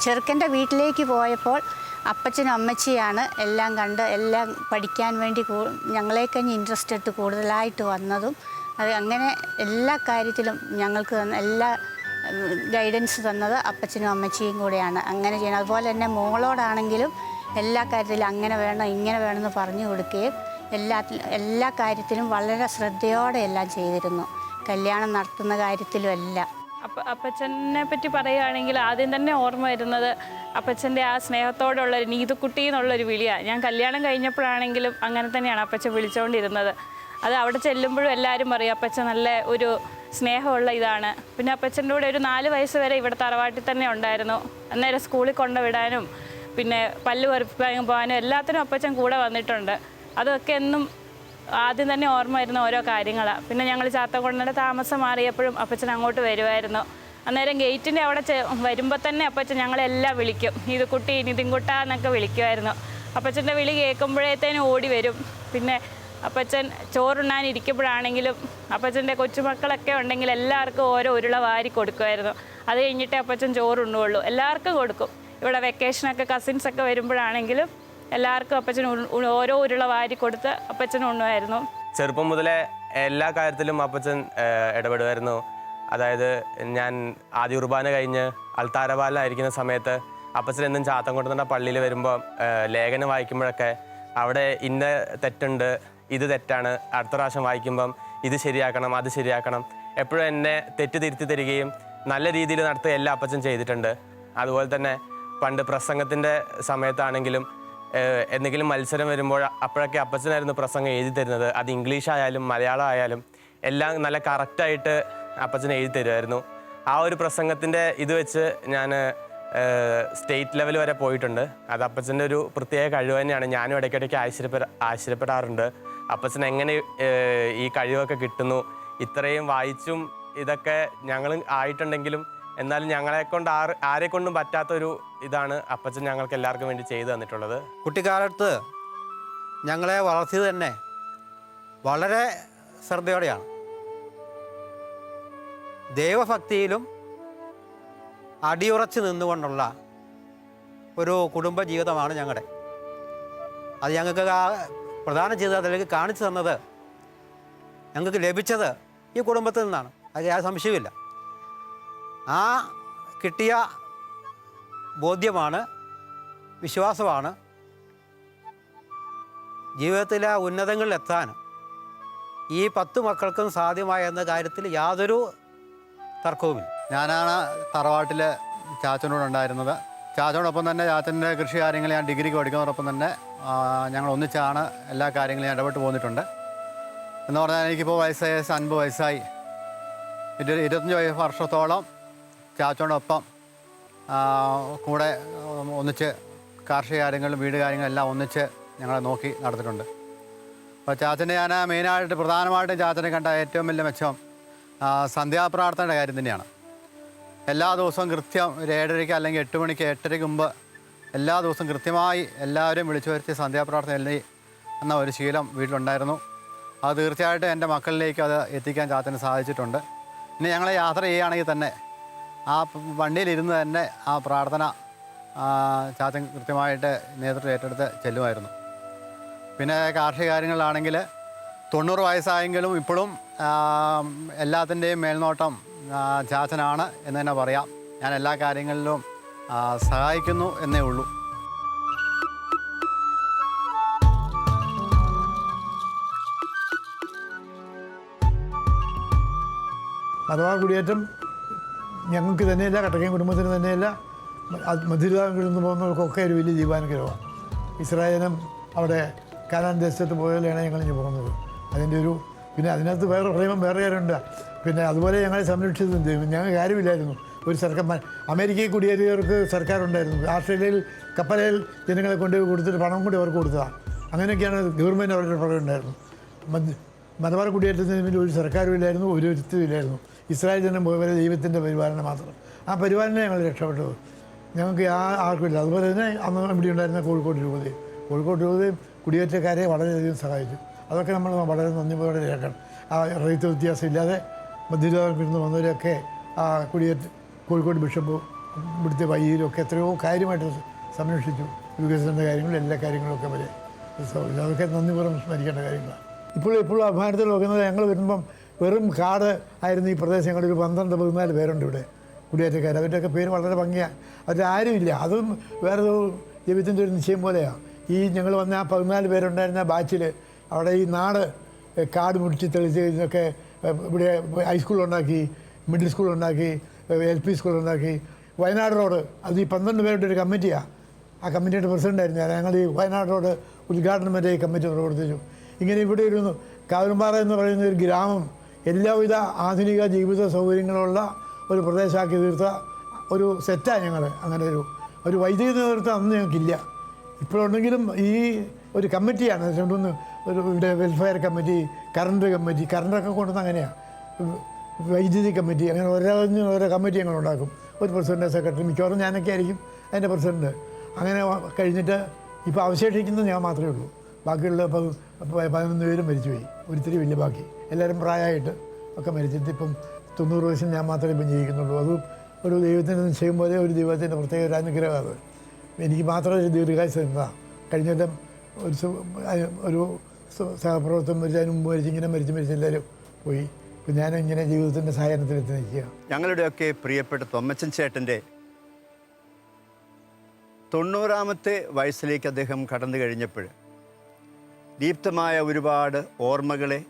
Speaker 7: ചെറുക്കന്റെ വീട്ടിലേക്ക് പോയപ്പോൾ അപ്പച്ചനും അമ്മച്ചിയാണ് എല്ലാം കണ്ട് എല്ലാം പഠിക്കാൻ വേണ്ടി ഞങ്ങളെ കഴിഞ്ഞ് ഇൻട്രസ്റ്റ് ഇട്ട് കൂടുതലായിട്ട് വന്നതും അത് അങ്ങനെ എല്ലാ കാര്യത്തിലും ഞങ്ങൾക്ക് എല്ലാ ഗൈഡൻസ് തന്നത് അപ്പച്ചനും അമ്മച്ചിയും കൂടെയാണ്. അങ്ങനെ ചെയ്യണം. അതുപോലെ തന്നെ മോളോടാണെങ്കിലും എല്ലാ കാര്യത്തിലും അങ്ങനെ വേണം ഇങ്ങനെ വേണമെന്ന് പറഞ്ഞു കൊടുക്കുകയും എല്ലാ എല്ലാ കാര്യത്തിലും വളരെ ശ്രദ്ധയോടെ എല്ലാം ചെയ്തിരുന്നു. കല്യാണം നടത്തുന്ന കാര്യത്തിലും എല്ലാം.
Speaker 8: അപ്പ അപ്പച്ചനെ പറ്റി പറയുകയാണെങ്കിൽ ആദ്യം തന്നെ ഓർമ്മ വരുന്നത് അപ്പച്ചന്റെ ആ സ്നേഹത്തോടുള്ള ഒരു നീതുക്കുട്ടി എന്നുള്ളൊരു വിളിയാണ് ഞാൻ കല്യാണം കഴിഞ്ഞപ്പോഴാണെങ്കിലും അങ്ങനെ തന്നെയാണ് അപ്പച്ചൻ വിളിച്ചുകൊണ്ടിരുന്നത് അത് അവിടെ ചെല്ലുമ്പോഴും എല്ലാവരും പറയും അപ്പച്ചൻ നല്ല ഒരു സ്നേഹമുള്ള ഇതാണ്. പിന്നെ അപ്പച്ചന്റെ കൂടെ ഒരു നാല് വയസ്സ് വരെ ഇവിടെ തറവാട്ടിൽ തന്നെ ഉണ്ടായിരുന്നു. അന്നേരം സ്കൂളിൽ കൊണ്ടുവിടാനും പിന്നെ പല്ല് പറിപ്പിക്കാനും പോകാനും എല്ലാത്തിനും അപ്പച്ചൻ കൂടെ വന്നിട്ടുണ്ട്. അതൊക്കെ എന്നും ആദ്യം തന്നെ ഓർമ്മ വരുന്ന ഓരോ കാര്യങ്ങളാണ് പിന്നെ ഞങ്ങൾ ചാത്തക്കൊണ്ടയുടെ താമസം മാറിയപ്പോഴും അപ്പച്ചൻ അങ്ങോട്ട് വരുമായിരുന്നു അന്നേരം ഗേറ്റിന്റെ അവിടെ വരുമ്പോൾ തന്നെ അപ്പച്ചൻ ഞങ്ങളെല്ലാം വിളിക്കും. ഇത് കുട്ടി നിതിൻകുട്ട എന്നൊക്കെ വിളിക്കുമായിരുന്നു അപ്പച്ചന്റെ വിളി കേൾക്കുമ്പോഴത്തേനും ഓടി വരും. പിന്നെ അപ്പച്ചൻ ചോറുണ്ണാൻ ഇരിക്കുമ്പോഴാണെങ്കിലും അപ്പച്ചന്റെ കൊച്ചുമക്കളൊക്കെ ഉണ്ടെങ്കിൽ എല്ലാവർക്കും ഓരോ ഉരുള വാരി കൊടുക്കുമായിരുന്നു അത് കഴിഞ്ഞിട്ടേ അപ്പച്ചൻ ചോറുണ്ണുള്ളൂ എല്ലാവർക്കും കൊടുക്കും. ഇവിടെ വെക്കേഷനൊക്കെ കസിൻസൊക്കെ വരുമ്പോഴാണെങ്കിലും എല്ലാവർക്കും അപ്പച്ചൻ ഓരോ ഉരുള വാരി കൊടുത്ത് അപ്പച്ചൻ ഉണ്ണുമായിരുന്നു.
Speaker 9: ചെറുപ്പം മുതലേ എല്ലാ കാര്യത്തിലും അപ്പച്ചൻ ഇടപെടുമായിരുന്നു. അതായത് ഞാൻ ആദ്യ കുർബാന കഴിഞ്ഞ് അൽത്താരപാലായിരിക്കുന്ന സമയത്ത് അപ്പച്ചൻ എന്നും ചാത്തം ചാത്തൻകൊണ്ടുന്ന പള്ളിയിൽ വരുമ്പോൾ ലേഖനം വായിക്കുമ്പോഴൊക്കെ അവിടെ ഇന്ന തെറ്റുണ്ട് ഇത് തെറ്റാണ് അടുത്ത പ്രാവശ്യം വായിക്കുമ്പം ഇത് ശരിയാക്കണം അത് ശരിയാക്കണം എപ്പോഴും എന്നെ തെറ്റ് തിരുത്തി തരികയും നല്ല രീതിയിൽ നടത്തുക എല്ലാ അപ്പച്ചൻ ചെയ്തിട്ടുണ്ട്. അതുപോലെ തന്നെ പണ്ട് പ്രസംഗത്തിന്റെ സമയത്താണെങ്കിലും എന്തെങ്കിലും മത്സരം വരുമ്പോൾ അപ്പോഴൊക്കെ അപ്പച്ചനായിരുന്നു പ്രസംഗം എഴുതി തരുന്നത്. അത് ഇംഗ്ലീഷ് ആയാലും മലയാളം ആയാലും എല്ലാം നല്ല കറക്റ്റായിട്ട് അപ്പച്ചൻ എഴുതി തരുമായിരുന്നു. ആ ഒരു പ്രസംഗത്തിന്റെ ഇത് വെച്ച് ഞാൻ സ്റ്റേറ്റ് ലെവൽ വരെ പോയിട്ടുണ്ട്. അത് അപ്പച്ചന്റെ ഒരു പ്രത്യേക കഴിവ് തന്നെയാണ്. ഞാനും ഇടയ്ക്കിടയ്ക്ക് ആശ്ചര്യപ്പെട ആശ്ചര്യപ്പെടാറുണ്ട്. അപ്പച്ചൻ എങ്ങനെ ഈ കഴിവൊക്കെ കിട്ടുന്നു? ഇത്രയും വായിച്ചും ഇതൊക്കെ ഞങ്ങളും ആയിട്ടുണ്ടെങ്കിലും എന്നാലും ഞങ്ങളെ കൊണ്ട് ആര് ആരെ കൊണ്ടും പറ്റാത്തൊരു ഇതാണ് അപ്പച്ചൻ ഞങ്ങൾക്ക് എല്ലാവർക്കും വേണ്ടി ചെയ്തു തന്നിട്ടുള്ളത്.
Speaker 3: കുട്ടിക്കാലത്ത് ഞങ്ങളെ വളർത്തിയത് തന്നെ വളരെ ശ്രദ്ധയോടെയാണ്. ദൈവഭക്തിയിലും അടിയുറച്ച് നിന്നുകൊണ്ടുള്ള ഒരു കുടുംബ ജീവിതമാണ് ഞങ്ങളുടെ അത് ഞങ്ങൾക്ക് പ്രധാന ജീവിതം അതിലേക്ക് കാണിച്ചു തന്നത് ഞങ്ങൾക്ക് ലഭിച്ചത് ഈ കുടുംബത്തിൽ നിന്നാണ്. അത് യാതൊരു സംശയമില്ല ആ കിട്ടിയ ബോധ്യമാണ് വിശ്വാസമാണ് ജീവിതത്തിലെ ഉന്നതങ്ങളിലെത്താൻ ഈ പത്ത് മക്കൾക്കും സാധ്യമായ എന്ന കാര്യത്തിൽ യാതൊരു തർക്കവുമില്ല.
Speaker 10: ഞാനാണ് തറവാട്ടിൽ ചാച്ചനോടുണ്ടായിരുന്നത് ചാച്ചനോടൊപ്പം തന്നെ ചാച്ചന്റെ കൃഷി കാര്യങ്ങൾ ഞാൻ ഡിഗ്രിക്ക് പഠിക്കുന്നതോടൊപ്പം തന്നെ ഞങ്ങൾ ഒന്നിച്ചാണ് എല്ലാ കാര്യങ്ങളും ഇടപെട്ട് പോന്നിട്ടുണ്ട്. എന്ന് പറഞ്ഞാൽ എനിക്കിപ്പോൾ വയസ്സായ അൻപത് വയസ്സായി. ഇരു ഇരുപത്തഞ്ച് വർഷത്തോളം ചാച്ചനോടൊപ്പം ആ, കൂടെ ഒന്നിച്ച് കാർഷിക കാര്യങ്ങളും വീട് കാര്യങ്ങളും എല്ലാം ഒന്നിച്ച് ഞങ്ങളെ നോക്കി നടത്തിയിട്ടുണ്ട്. അപ്പോൾ ചാച്ചനെ ഞാൻ മെയിനായിട്ട് പ്രധാനമായിട്ടും ചാച്ചനെ കണ്ട ഏറ്റവും വലിയ മെച്ചം സന്ധ്യാപ്രാർത്ഥനയുടെ കാര്യം തന്നെയാണ്. എല്ലാ ദിവസവും കൃത്യം ഒരു ഏഴരയ്ക്ക് അല്ലെങ്കിൽ എട്ട് മണിക്ക് എട്ടരയ്ക്ക് മുമ്പ് എല്ലാ ദിവസവും കൃത്യമായി എല്ലാവരും വിളിച്ചു വരുത്തി സന്ധ്യാപ്രാർത്ഥന എല്ലാം എന്ന ഒരു ശീലം വീട്ടിലുണ്ടായിരുന്നു. അത് തീർച്ചയായിട്ടും എന്റെ മക്കളിലേക്ക് അത് എത്തിക്കാൻ ചാച്ചന് സാധിച്ചിട്ടുണ്ട്. ഇനി ഞങ്ങളെ യാത്ര ചെയ്യുകയാണെങ്കിൽ തന്നെ ആ വണ്ടിയിലിരുന്ന് തന്നെ ആ പ്രാർത്ഥന ചാച്ചൻ കൃത്യമായിട്ട് നേതൃത്വം ഏറ്റെടുത്ത് ചെല്ലുമായിരുന്നു. പിന്നെ കാർഷിക കാര്യങ്ങളിലാണെങ്കിൽ തൊണ്ണൂറ് വയസ്സായെങ്കിലും ഇപ്പോഴും എല്ലാത്തിന്റെയും മേൽനോട്ടം ചാച്ചനാണ് എന്ന് തന്നെ പറയാം. ഞാൻ എല്ലാ കാര്യങ്ങളിലും സഹായിക്കുന്നു എന്നേ ഉള്ളൂ.
Speaker 2: അഥവാ കുടിയേറ്റം ഞങ്ങൾക്ക് തന്നെയല്ല കട്ടക്കൻ കുടുംബത്തിന് തന്നെയല്ല അത് കിടന്നു പോകുന്നവർക്കൊക്കെ ഒരു വലിയ ജീവാനുഗ്രഹമാണ് ഇസ്രായേലും അവിടെ കാനാൻ ദേശത്ത് പോയാലാണ് ഞങ്ങൾ ഇനി പോകുന്നത്. അതിന്റെ ഒരു പിന്നെ അതിനകത്ത് വേറെ പ്രേമം വേറെ കാര്യമുണ്ട്. പിന്നെ അതുപോലെ ഞങ്ങളെ സംരക്ഷിച്ചതും ചെയ്യും ഞങ്ങൾക്ക് കാര്യമില്ലായിരുന്നു. ഒരു സർക്കാർ അമേരിക്കയിൽ കുടിയേറിയവർക്ക് സർക്കാരുണ്ടായിരുന്നു. ആസ്ട്രേലിയയിൽ കപ്പലയിൽ ജനങ്ങളെ കൊണ്ടുപോയി കൊടുത്തിട്ട് പണം കൂടി അവർക്ക് കൊടുത്തതാണ്. അങ്ങനെയൊക്കെയാണ് ഗവൺമെന്റ് അവരുടെ പറയുണ്ടായിരുന്നു മലബാർ കുടിയേറ്റത്തിന് ഒരു സർക്കാരും ഇല്ലായിരുന്നു ഒരു ഒരുത്തും ഇല്ലായിരുന്നു. ഇസ്രായേൽ തന്നെ പോയവരെ ദൈവത്തിന്റെ പരിപാലനം മാത്രം. ആ പരിപാലനം ഞങ്ങൾ രക്ഷപ്പെട്ടത്. ഞങ്ങൾക്ക് ആ ആർക്കുമില്ല അതുപോലെ തന്നെ അന്ന് ഇവിടെ ഉണ്ടായിരുന്ന കോഴിക്കോട് രൂപതയും. കോഴിക്കോട് രൂപതയും കുടിയേറ്റക്കാരെ വളരെയധികം സഹായിച്ചു. അതൊക്കെ നമ്മൾ വളരെ നന്ദിയോടെ രേഖണം ആ റേറ്റ് വ്യത്യാസം ഇല്ലാതെ മധ്യരോഗം നിന്ന് വന്നവരൊക്കെ ആ കുടിയേറ്റ കോഴിക്കോട് ബിഷപ്പ് ഇവിടുത്തെ വൈകിയിലൊക്കെ എത്രയോ കാര്യമായിട്ട് സംരക്ഷിച്ചു. വികസനത്തിന്റെ കാര്യങ്ങളും എല്ലാ കാര്യങ്ങളൊക്കെ വരെ അതൊക്കെ നന്ദിപൂർവം സ്മരിക്കേണ്ട കാര്യങ്ങളാണ്. ഇപ്പോഴും ഇപ്പോഴും അഭിമാനത്തിൽ നോക്കുന്നത് ഞങ്ങൾ വരുമ്പം വെറും കാട് ആയിരുന്നു ഈ പ്രദേശങ്ങളിൽ ഒരു പന്ത്രണ്ട് പതിനാല് പേരുണ്ട് ഇവിടെ കുടിയേറ്റക്കാർ. അവരുടെയൊക്കെ പേര് വളരെ ഭംഗിയാണ് അവരുടെ ആരുമില്ല. അതും വേറെ ജീവിതത്തിന്റെ ഒരു നിശ്ചയം പോലെയാണ് ഈ ഞങ്ങൾ വന്ന ആ പതിനാല് പേരുണ്ടായിരുന്ന ബാച്ചിൽ അവിടെ ഈ നാട് കാട് മുടിച്ച് തെളിച്ച് ഇതൊക്കെ ഇവിടെ ഹൈസ്കൂൾ ഉണ്ടാക്കി മിഡിൽ സ്കൂൾ ഉണ്ടാക്കി എൽ പി സ്കൂൾ ഉണ്ടാക്കി. വയനാട് റോഡ് അത് ഈ പന്ത്രണ്ട് പേരുടെ ഒരു കമ്മിറ്റിയാണ് ആ കമ്മിറ്റിയുടെ പ്രസിഡന്റായിരുന്നു ഞാൻ. ഞങ്ങൾ ഈ വയനാട് റോഡ് ഉദ്ഘാടനം വരെ ഈ കമ്മിറ്റി പ്രവർത്തിച്ചു. ഇങ്ങനെ ഇവിടെ ഒരു കാവലുംപാറ എന്ന് പറയുന്ന ഒരു ഗ്രാമം എല്ലാവിധ ആധുനിക ജീവിത സൗകര്യങ്ങളുള്ള ഒരു പ്രദേശമാക്കി തീർത്ത ഒരു സെറ്റാണ് ഞങ്ങൾ അങ്ങനെ ഒരു ഒരു വൈദ്യുതി നേതൃത്വം അന്ന് ഞങ്ങൾക്കില്ല. ഇപ്പോഴുണ്ടെങ്കിലും ഈ ഒരു കമ്മിറ്റിയാണ്. രണ്ടുമൂന്ന് ഒരു ഇവിടെ വെൽഫെയർ കമ്മിറ്റി കറണ്ട് കമ്മിറ്റി കറണ്ടൊക്കെ കൊണ്ടുവന്ന് അങ്ങനെയാണ് വൈദ്യുതി കമ്മിറ്റി അങ്ങനെ ഓരോ ഓരോ കമ്മിറ്റി ഞങ്ങൾ ഉണ്ടാക്കും. ഒരു പ്രസിഡന്റ് സെക്രട്ടറി മിക്കവാറും ഞാനൊക്കെ ആയിരിക്കും അതിന്റെ പ്രസിഡന്റ് അങ്ങനെ കഴിഞ്ഞിട്ട് ഇപ്പോൾ അവശേഷിക്കുന്നത് ഞാൻ മാത്രമേ ഉള്ളൂ. ബാക്കിയുള്ള പതിനൊന്ന് പേരും മരിച്ചുപോയി. ഒരിത്തിരി വലിയ ബാക്കി. എല്ലാവരും പ്രായമായിട്ട് ഒക്കെ മരിച്ചിട്ട് ഇപ്പം തൊണ്ണൂറ് വയസ്സിൽ ഞാൻ മാത്രമേ ഇപ്പം ജീവിക്കുന്നുള്ളൂ. അതും ഒരു ദൈവത്തിന്റെ നിശ്ചയം പോലെ ഒരു ദൈവത്തിന്റെ പ്രത്യേക ഒരു അനുഗ്രഹം അത്. എനിക്ക് മാത്രമേ ദീർഘായുസ് തന്നതാണ് കഴിഞ്ഞ കൊല്ലം ഒരു ഒരു സഹപ്രവർത്തനം മരിച്ചതിന് മുമ്പ് മരിച്ച് ഇങ്ങനെ മരിച്ച് മരിച്ച് എല്ലാവരും പോയി. ഇപ്പം ഇങ്ങനെ ജീവിതത്തിന്റെ സഹായത്തിലെത്തി നിൽക്കുക.
Speaker 11: ഞങ്ങളുടെയൊക്കെ പ്രിയപ്പെട്ട തൊമ്മച്ചൻ ചേട്ടന്റെ തൊണ്ണൂറാമത്തെ വയസ്സിലേക്ക് അദ്ദേഹം കടന്നു കഴിഞ്ഞപ്പോൾ ദീപ്തമായ ഒരുപാട് ഓർമ്മകളെ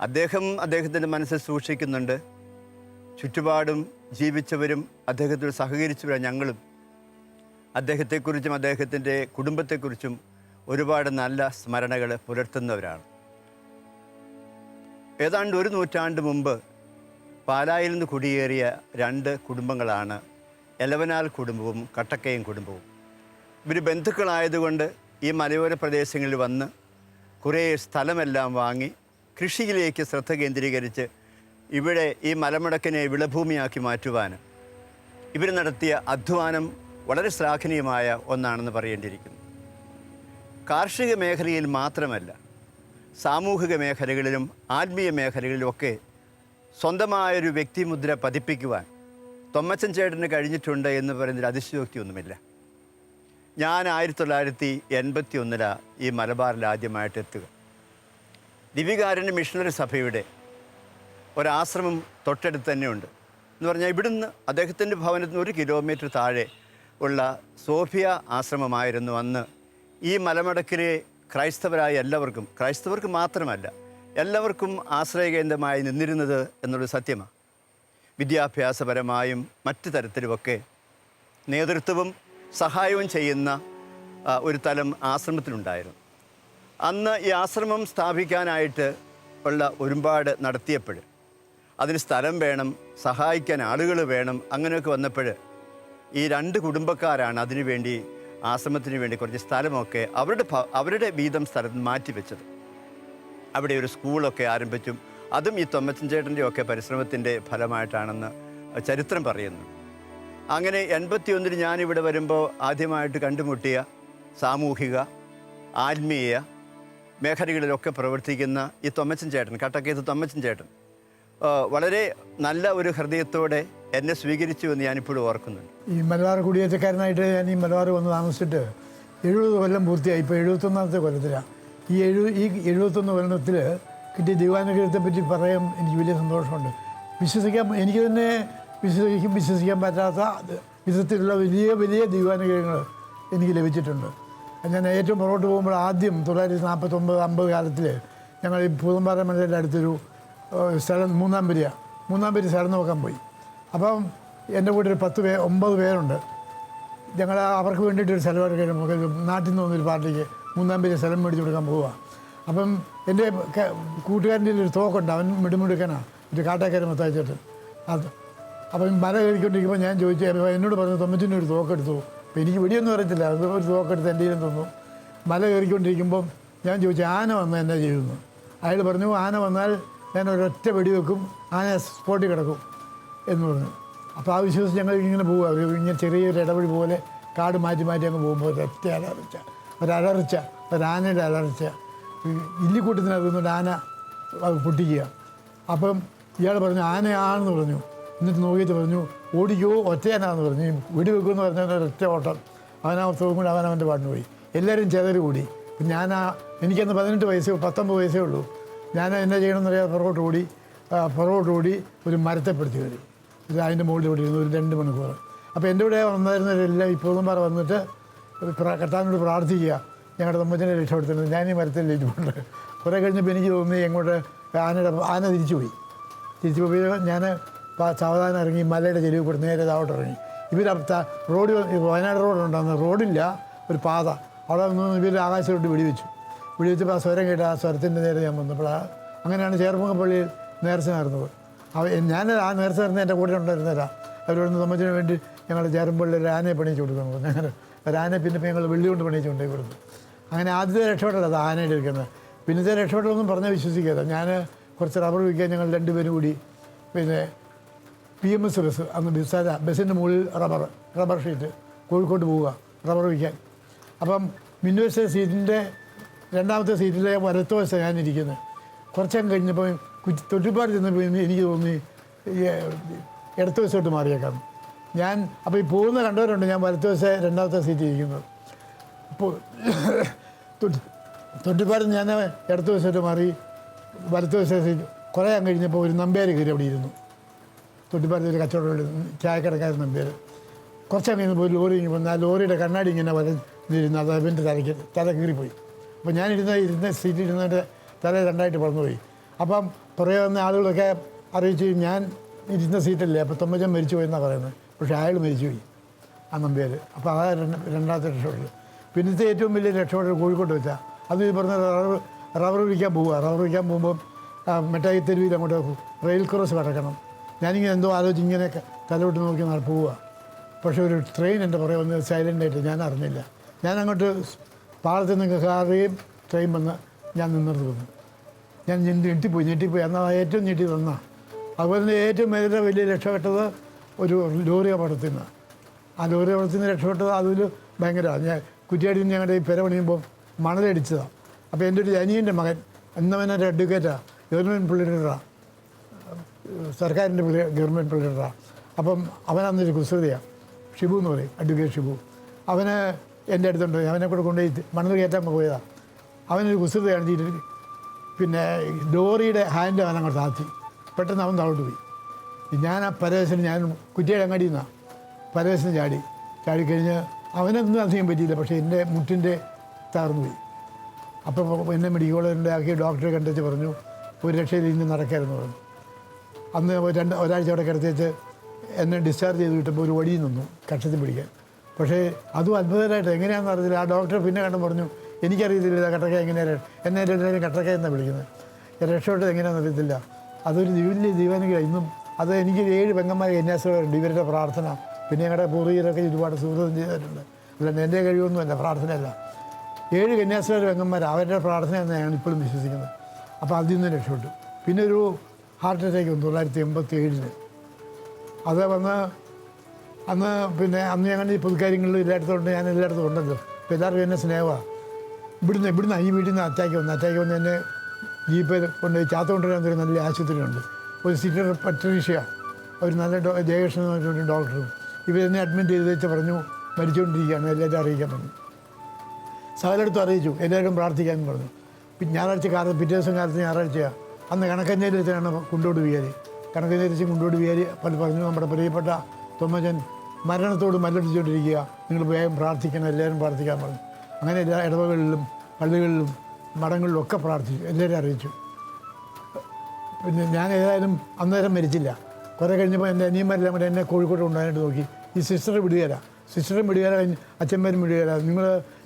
Speaker 11: അദ്ദേഹം അദ്ദേഹത്തിന്റെ മനസ്സിൽ സൂക്ഷിക്കുന്നുണ്ട്. ചുറ്റുപാടും ജീവിച്ചവരും അദ്ദേഹത്തോട് സഹകരിച്ചവരും ഞങ്ങളും. അദ്ദേഹത്തെക്കുറിച്ചും അദ്ദേഹത്തിന്റെ കുടുംബത്തെക്കുറിച്ചും ഒരുപാട് നല്ല സ്മരണകൾ പുലർത്തുന്നവരാണ്. ഏതാണ്ട് ഒരു നൂറ്റാണ്ട് മുമ്പ് പാലായിൽ നിന്ന് കുടിയേറിയ രണ്ട് കുടുംബങ്ങളാണ് എലവനാൽ കുടുംബവും കട്ടക്കയം കുടുംബവും. ഇവർ ബന്ധുക്കളായതുകൊണ്ട് ഈ മലയോര പ്രദേശങ്ങളിൽ വന്ന് കുറേ സ്ഥലമെല്ലാം വാങ്ങി കൃഷിയിലേക്ക് ശ്രദ്ധ കേന്ദ്രീകരിച്ച് ഇവിടെ ഈ മലമുടക്കിനെ വിളഭൂമിയാക്കി മാറ്റുവാൻ ഇവർ നടത്തിയ അധ്വാനം വളരെ ശ്ലാഘനീയമായ ഒന്നാണെന്ന് പറയേണ്ടിയിരിക്കുന്നു. കാർഷിക മേഖലയിൽ മാത്രമല്ല സാമൂഹിക മേഖലകളിലും ആത്മീയ മേഖലകളിലുമൊക്കെ സ്വന്തമായൊരു വ്യക്തിമുദ്ര പതിപ്പിക്കുവാൻ തൊമ്മച്ചൻ ചേട്ടന് കഴിഞ്ഞിട്ടുണ്ട് എന്ന് പറയുന്നതിൽ അതിശയോക്തിയൊന്നുമില്ല. ഞാൻ ആയിരത്തി തൊള്ളായിരത്തി എൺപത്തി ഒന്നിലാണ് ഈ മലബാറിൽ ആദ്യമായിട്ട് എത്തുക ദിവികാരുണ്യ മിഷണറി സഭയുടെ ഒരാശ്രമം തൊട്ടടുത്ത് തന്നെയുണ്ട്. എന്ന് പറഞ്ഞാൽ ഇവിടുന്ന് അദ്ദേഹത്തിന്റെ ഭവനത്തിന് ഒരു കിലോമീറ്റർ താഴെ ഉള്ള സോഫിയ ആശ്രമമായിരുന്നു അന്ന്. ഈ മലമടക്കിലെ ക്രൈസ്തവരായ എല്ലാവർക്കും ക്രൈസ്തവർക്ക് മാത്രമല്ല എല്ലാവർക്കും ആശ്രയകേന്ദ്രമായി നിന്നിരുന്നത് എന്നുള്ളത് സത്യമാണ് വിദ്യാഭ്യാസപരമായും മറ്റ് തരത്തിലുമൊക്കെ നേതൃത്വവും സഹായവും ചെയ്യുന്ന ഒരു തലം ആശ്രമത്തിലുണ്ടായിരുന്നു. അന്ന് ഈ ആശ്രമം സ്ഥാപിക്കാനായിട്ട് ഉള്ള ഒരുപാട് നടത്തിയപ്പോൾ അതിന് സ്ഥലം വേണം സഹായിക്കാൻ ആളുകൾ വേണം അങ്ങനെയൊക്കെ വന്നപ്പോൾ ഈ രണ്ട് കുടുംബക്കാരാണ് അതിനുവേണ്ടി ആശ്രമത്തിന് വേണ്ടി കുറച്ച് സ്ഥലമൊക്കെ അവരുടെ അവരുടെ വീതം സ്ഥലത്ത് മാറ്റിവെച്ചത് അവിടെ ഒരു സ്കൂളൊക്കെ ആരംഭിച്ചും. അതും ഈ തൊമ്മച്ചൻ ചേട്ടന്റെ ഒക്കെ പരിശ്രമത്തിന്റെ ഫലമായിട്ടാണെന്ന് ചരിത്രം പറയുന്നു. അങ്ങനെ എൺപത്തി ഒന്നിന് ഞാനിവിടെ വരുമ്പോൾ ആദ്യമായിട്ട് കണ്ടുമുട്ടിയ സാമൂഹിക ആത്മീയ മേഖലകളിലൊക്കെ പ്രവർത്തിക്കുന്ന ഈ തൊമ്മച്ചൻ ചേട്ടൻ കട്ടക്കയത്ത് തൊമ്മച്ചൻ ചേട്ടൻ വളരെ നല്ല ഒരു ഹൃദയത്തോടെ എന്നെ സ്വീകരിച്ചു എന്ന് ഞാനിപ്പോഴും ഓർക്കുന്നുണ്ട്.
Speaker 2: ഈ മലബാർ കുടിയേറ്റക്കാരനായിട്ട് ഞാൻ ഈ മലബാർ വന്ന് താമസിച്ചിട്ട് എഴുപത് കൊല്ലം പൂർത്തിയായി. ഇപ്പോൾ എഴുപത്തൊന്നാമത്തെ കൊല്ലത്തിലാണ് ഈ എഴു ഈ എഴുപത്തൊന്ന് കൊല്ലത്തിൽ കിട്ടിയ ദൈവാനുഗ്രഹത്തെ പറ്റി പറയാൻ എനിക്ക് വലിയ സന്തോഷമുണ്ട്. വിശ്വസിക്കാൻ എനിക്ക് തന്നെ വിശ്വസിക്കും വിശ്വസിക്കാൻ പറ്റാത്ത വിധത്തിലുള്ള വലിയ വലിയ ദൈവാനുഗ്രഹങ്ങൾ എനിക്ക് ലഭിച്ചിട്ടുണ്ട്. ഞാൻ ഏറ്റവും പുറകോട്ട് പോകുമ്പോൾ ആദ്യം തൊള്ളായിരത്തി നാൽപ്പത്തൊമ്പത് അമ്പത് കാലത്തിൽ ഞങ്ങൾ ഈ പൂതമ്പാറ മലയുടെ അടുത്തൊരു സ്ഥലം മൂന്നാം പെരിയ മൂന്നാം പെരി സ്ഥലം നോക്കാൻ പോയി. അപ്പം എന്റെ കൂടെ ഒരു പത്ത് പേ ഒമ്പത് പേരുണ്ട്. ഞങ്ങൾ അവർക്ക് വേണ്ടിയിട്ട് ഒരു സ്ഥലം എടുക്കാൻ നമുക്ക് നാട്ടിൽ നിന്ന് വന്നൊരു പാർട്ടിക്ക് മൂന്നാം പേര് സ്ഥലം മേടിച്ച് കൊടുക്കാൻ പോവുക. അപ്പം എന്റെ കൂട്ടുകാരന്റെ ഒരു തോക്കുണ്ട്. അവൻ മിടുമിടുക്കനാണ് ഒരു കാട്ടാക്കാരൻ മൊത്തയച്ചിട്ട് അത് അപ്പം മല കയറിക്കൊണ്ടിരിക്കുമ്പോൾ ഞാൻ ചോദിച്ചു എന്നോട് പറഞ്ഞു തൊമ്മറ്റിന്റെ ഒരു തോക്കെടുത്തു. അപ്പോൾ എനിക്ക് വെടിയൊന്നും അറിയത്തില്ല. അത് ഒരു തോക്കെടുത്ത് എന്റെ കയ്യിലും തന്നു. മല കയറിക്കൊണ്ടിരിക്കുമ്പം ഞാൻ ചോദിച്ചു ആന വന്ന് എന്നെ ചെയ്യുന്നു? അയാൾ പറഞ്ഞു ആന വന്നാൽ ഞാൻ ഒരൊറ്റ വെടി വെക്കും ആന സ്പോട്ടിൽ കിടക്കും എന്ന് പറഞ്ഞു. അപ്പോൾ ആ വിശ്വസിച്ച് ഞങ്ങൾ ഇങ്ങനെ പോവുക. ഇങ്ങനെ ചെറിയൊരു ഇടവഴി പോലെ കാട് മാറ്റി മാറ്റി അങ്ങ് പോകുമ്പോൾ ഒരൊറ്റ അലറിച്ച ഒരലറിച്ച ഒരാനയുടെ അലറിച്ച ഈ ഇല്ലിക്കൂട്ടത്തിനകത്ത് നിന്നൊരു ആന പൊട്ടിക്കുക. അപ്പം ഇയാൾ പറഞ്ഞു ആനയാണെന്ന് പറഞ്ഞു. എന്നിട്ട് നോക്കിയിട്ട് പറഞ്ഞു ഓടിക്കോ ഒറ്റയാനാന്ന് പറഞ്ഞു. വീട് വെക്കുമെന്ന് പറഞ്ഞാൽ ഒരൊറ്റ ഓട്ടം. അവനാ തോന്നും കൂടി അവൻ അവന്റെ പാട്ടിന് പോയി. എല്ലാവരും ചെതറി കൂടി. ഞാൻ ആ എനിക്കന്ന് പതിനെട്ട് വയസ്സേ പത്തൊമ്പത് വയസ്സേ ഉള്ളൂ. ഞാൻ എന്നാ ചെയ്യണമെന്നറിയാതെ പുറകോട്ട് ഓടി പുറകോട്ട് ഓടി ഒരു മരത്തെ പിടിച്ച് കയറി ഇത് അതിന്റെ മുകളിൽ ഓടി ഇരുന്നു ഒരു രണ്ട് മണിക്കൂർ. അപ്പോൾ എന്റെ കൂടെ വന്നായിരുന്നവരെല്ലാം ഇപ്പോഴും പറ വന്നിട്ട് കർത്താവിനോട് പ്രാർത്ഥിക്കുക. ഞങ്ങളുടെ തമ്മച്ചനെ രക്ഷപ്പെടുത്തുന്നത് ഞാൻ ഈ മരത്തിൽ ഇരിപ്പുണ്ട്. കുറേ കഴിഞ്ഞപ്പോൾ എനിക്ക് തോന്നി എങ്ങോട്ട് ആനയുടെ ആന തിരിച്ചു പോയി തിരിച്ചു പോയി ഞാൻ സാവധാനം ഇറങ്ങി മലയുടെ ചെരുവ് കൂടെ നേരെ താവോട്ട് ഇറങ്ങി. ഇവർ റോഡ് വയനാട് റോഡുണ്ടാകുന്ന റോഡില്ല ഒരു പാത. അവിടെ നിന്ന് ഇവർ ആകാശത്തോട്ട് വെടിവെച്ചു. വെടിവെച്ചപ്പോൾ ആ സ്വരം കേട്ട് ആ സ്വരത്തിന്റെ നേരെ ഞാൻ വന്നപ്പോൾ അങ്ങനെയാണ് ചേർമുഖ പള്ളിയിൽ നേർച്ച നേർന്നത് അവ ഞാൻ ആ നേർച്ച നേർന്ന് എന്റെ കൂടെ ഉണ്ടായിരുന്നില്ല അവരോട് സംബന്ധിച്ചതിന് വേണ്ടി ഞങ്ങൾ ചേർമ്പള്ളിയിൽ ഒരു ആനയെ പണിയിച്ചു കൊടുക്കുന്നു. അങ്ങനെ ഒരു ആനയെ പിന്നെ ഞങ്ങൾ വെള്ളി കൊണ്ട് പണിയിച്ചുകൊണ്ടേ കൊടുത്തു അങ്ങനെ ആദ്യത്തെ രക്ഷപ്പെട്ടല്ല അത് ആനയുടെ എടുക്കുന്നത്. പിന്നത്തെ രക്ഷപ്പെട്ടൊന്നും പറഞ്ഞാൽ വിശ്വസിക്കരുത് ഞാൻ കുറച്ച് റബ്ബർ വിൽക്കാൻ ഞങ്ങൾ രണ്ടുപേരും കൂടി പിന്നെ പി എം എസ് ബസ് അന്ന് ബസ്സല്ല ബസ്സിന്റെ മുകളിൽ റബ്ബർ റബ്ബർ ഷീറ്റ് കോഴിക്കോട്ട് പോവുക റബ്ബർ വിൽക്കാൻ അപ്പം മിന്നുവശത്തെ സീറ്റിന്റെ രണ്ടാമത്തെ സീറ്റിലെ വലത്ത് വശം ഞാൻ ഇരിക്കുന്നത് കുറച്ചങ്ങ് കഴിഞ്ഞപ്പോൾ കുറ്റി തൊട്ടിപ്പാട് ചെന്നപ്പോൾ എനിക്ക് തോന്നി ഇടത്തു വശത്തോട്ട് മാറിയേക്കാം. ഞാൻ അപ്പോൾ ഈ പോകുന്ന കണ്ടവരുണ്ട് ഞാൻ വലത്ത് വശം രണ്ടാമത്തെ സീറ്റ് ഇരിക്കുന്നത്. തൊട്ടി തൊട്ടിപ്പാട് ഞാൻ ഇടത്ത് വശത്തോട്ട് മാറി വലത്ത് വശം സീറ്റ് കുറേ കഴിഞ്ഞപ്പോൾ ഒരു നമ്പ്യാർ കയറി അവിടെ ഇരുന്നു. തൊട്ടിപ്പാലത്ത് ഒരു കച്ചവടം ചായക്കടക്കാരൻ നമ്പ്യാർ കുറച്ച് അങ്ങനെ പോയി ലോറി ഇങ്ങനെ വന്ന് ആ ലോറിയുടെ കണ്ണാടി ഇങ്ങനെ വരഞ്ഞിരുന്നു അത് അവന്റെ തലയ്ക്ക് തല കീറിപ്പോയി. അപ്പോൾ ഞാനിരുന്ന ഇരുന്ന സീറ്റിൽ ഇരുന്നതിന്റെ തല രണ്ടായിട്ട് പറന്നുപോയി അപ്പം പുറകെ വന്ന ആളുകളൊക്കെ അറിയിച്ചു ഞാൻ ഇരുന്ന സീറ്റല്ലേ അപ്പോൾ തൊമ്മച്ചൻ മരിച്ചു പോയെന്നാണ് പറയുന്നത്. പക്ഷേ അയാൾ മരിച്ചുപോയി ആ നമ്പ്യാർ അപ്പോൾ അതാ രണ്ട് രണ്ടാമത്തെ രക്ഷപ്പെടൽ പിന്നത്തെ ഏറ്റവും വലിയ രക്ഷപ്പെടൽ കോഴിക്കോട്ട് വെച്ചാൽ അത് ഈ പറഞ്ഞ റബ്ബർ റബ്ബർ വിൽക്കാൻ പോവുക. റബ്ബർ വിൽക്കാൻ പോകുമ്പോൾ മെട്ടായി തെരുവിൽ അങ്ങോട്ട് റെയിൽ ക്രോസ് കടക്കണം ഞാനിങ്ങനെ എന്തോ ആലോചിച്ച് ഇങ്ങനെ തലവിട്ട് നോക്കി നട പോവുക. പക്ഷേ ഒരു ട്രെയിൻ എന്റെ പുറകെ വന്ന് സൈലന്റായിട്ട് ഞാൻ അറിഞ്ഞില്ല. ഞാൻ അങ്ങോട്ട് പാളത്തിൽ നിന്ന് കയറുകയും ട്രെയിൻ വന്ന് ഞാൻ നിന്നിട്ട് വന്നു. ഞാൻ ഞെട്ടി ഞെട്ടിപ്പോയി ഞെട്ടിപ്പോയി. എന്നാൽ ഏറ്റവും ഞെട്ടി തന്ന. അതുപോലെ തന്നെ ഏറ്റവും മേലെ വലിയ രക്ഷപ്പെട്ടത് ഒരു ലോറി അപകടത്തിൽ നിന്ന്. ആ ലോറി അപകടത്തിൽ നിന്ന് രക്ഷപ്പെട്ടത് അതിൽ ഭയങ്കരമാണ് ഞാൻ കുറ്റിയാടിയിൽ നിന്ന് ഞങ്ങളുടെ ഈ പെര പണിയുമ്പോൾ മണലടിച്ചതാണ് അപ്പോൾ എന്റെ ഒരു അനിയന്റെ മകൻ എന്നവനൊരു അഡ്വക്കേറ്റാണ് ഗവൺമെന്റ് പിള്ളേരാണ് സർക്കാരിന്റെ പിള്ളേ ഗവൺമെന്റ് പിള്ളേരാണ് അപ്പം അവനന്നൊരു കുസൃതിയാണ് ഷിബു എന്ന് പറയും അഡ്വക്കേറ്റ് ഷിബു. അവന് എന്റെ അടുത്തുണ്ട് അവനെ കൂടെ കൊണ്ടുപോയി മണ്ണിൽ കയറ്റാൻ പോയതാണ് അവനൊരു കുസൃതി കാണിച്ചിട്ട് പിന്നെ ഡോറിയുടെ ഹാൻഡ് അവൻ അങ്ങോട്ട് താത്തി പെട്ടെന്ന് അവൻ താഴോട്ട് പോയി. ഞാൻ ആ പരവേശന് ഞാൻ കുറ്റിയുടെ അങ്ങാടിയിൽ നിന്നാണ് പരവേശന് ചാടി. ചാടിക്കഴിഞ്ഞ് അവനൊന്നും അധികം പറ്റിയില്ല പക്ഷേ എന്റെ മുട്ടിന്റെ തകർന്നു പോയി. അപ്പോൾ എന്നെ മെഡിക്കൽ കോളേജിന്റെ ആക്കി ഡോക്ടറെ കണ്ടെച്ച് പറഞ്ഞു ഒരു രക്ഷയിൽ ഇന്ന് നടക്കാമെന്ന് പറഞ്ഞു. അന്ന് രണ്ട് ഒരാഴ്ച അവിടെ കിടത്തിച്ച് എന്നെ ഡിസ്ചാർജ് ചെയ്ത് കിട്ടുമ്പോൾ ഒരു വഴി നിന്നു കക്ഷത്തിൽ പിടിക്കാൻ. പക്ഷേ അതും അത്ഭുതമായിട്ട് എങ്ങനെയാണെന്ന് അറിയില്ല ആ ഡോക്ടർ പിന്നെ കണ്ടു പറഞ്ഞു എനിക്കറിയത്തില്ല കട്ടക്ക എങ്ങനെയാണ് എന്നെ എല്ലാവരും കട്ടക്ക എന്നാണ് വിളിക്കുന്നത്? രക്ഷപ്പെട്ടത് എങ്ങനെയാണെന്ന് അറിയത്തില്ല. അതൊരു വലിയ ജീവനുകൾ ഇന്നും അത് എനിക്ക് ഏഴ് പെങ്ങന്മാരെ കന്യാസികളുണ്ട് ഇവരുടെ പ്രാർത്ഥന. പിന്നെ ഞങ്ങളുടെ പൂർവീകരൊക്കെ ഒരുപാട് സുഹൃത്തും ചെയ്തിട്ടുണ്ട്. അല്ല എന്റെ കഴിവൊന്നുമല്ല പ്രാർത്ഥനയല്ല. ഏഴ് കന്യാസികളുടെ പെങ്ങന്മാർ അവരുടെ പ്രാർത്ഥനയെന്ന് ഞാൻ ഇപ്പോഴും വിശ്വസിക്കുന്നത്. അപ്പോൾ അതിൽ നിന്ന് രക്ഷപ്പെട്ടു. പിന്നെ ഒരു ഹാർട്ട് അറ്റാക്ക് വന്നു തൊള്ളായിരത്തി എൺപത്തി ഏഴിന് അത് വന്ന് അന്ന് പിന്നെ അന്ന് ഞങ്ങൾ ഈ പുതുക്കാര്യങ്ങളിൽ എല്ലായിടത്തും ഉണ്ട് ഞാൻ എല്ലായിടത്തും ഉണ്ടല്ലോ. അപ്പോൾ എല്ലാവർക്കും എന്നെ സ്നേഹമാണ് ഇവിടുന്ന് ഇവിടുന്ന് ഈ വീട്ടിൽ നിന്ന് അറ്റാക്ക് വന്നു. അറ്റാക്ക് വന്ന് എന്നെ ജീപ്പിൽ കൊണ്ട് ചാത്ത കൊണ്ടുവരാൻ ഒരു നല്ല ആശുപത്രിയുണ്ട്. ഒരു സിറ്റർ പട്രീഷ്യ. ഒരു നല്ല ഡോ ജയകൃഷ്ണൻ എന്ന് പറഞ്ഞിട്ട് ഡോക്ടറും. ഇവരെന്നെ അഡ്മിറ്റ് ചെയ്ത് വെച്ച് പറഞ്ഞു മരിച്ചുകൊണ്ടിരിക്കുകയാണ് എല്ലാവരും അറിയിക്കാൻ പറഞ്ഞു. സകലടുത്തും അറിയിച്ചു എല്ലാവരും പ്രാർത്ഥിക്കാൻ പറഞ്ഞു. ഞായറാഴ്ച കാലത്ത് പിറ്റേ ദിവസം കാലത്ത് ഞായറാഴ്ചയാണ് അന്ന് കണക്കഞ്ഞേരി വെച്ചാണ് കുണ്ടോട് വിയാരി കണക്കഞ്ഞേരി വെച്ച് കുണ്ടോട് വിയാരി പല പറഞ്ഞു നമ്മുടെ പ്രിയപ്പെട്ട തൊമ്മച്ചൻ മരണത്തോട് മല്ലടിച്ചുകൊണ്ടിരിക്കുക. നിങ്ങൾ വേഗം പ്രാർത്ഥിക്കണം എല്ലാവരും പ്രാർത്ഥിക്കാൻ പറഞ്ഞു. അങ്ങനെ എല്ലാ ഇടവകളിലും പള്ളികളിലും മഠങ്ങളിലും ഒക്കെ പ്രാർത്ഥിച്ചു എല്ലാവരും അറിയിച്ചു. പിന്നെ ഞാൻ ഏതായാലും അന്നേരം മരിച്ചില്ല. കുറേ കഴിഞ്ഞപ്പോൾ എന്റെ അനിയന്മാരെല്ലാം കൂടെ എന്നെ കോഴിക്കോട് കൊണ്ടുപോകാനായിട്ട് നോക്കി. ഈ സിസ്റ്റർ വിടുകയില്ല സിസ്റ്ററും വിടുകയില്ല അച്ഛന്മാരും വിടുകയില്ല നിങ്ങൾ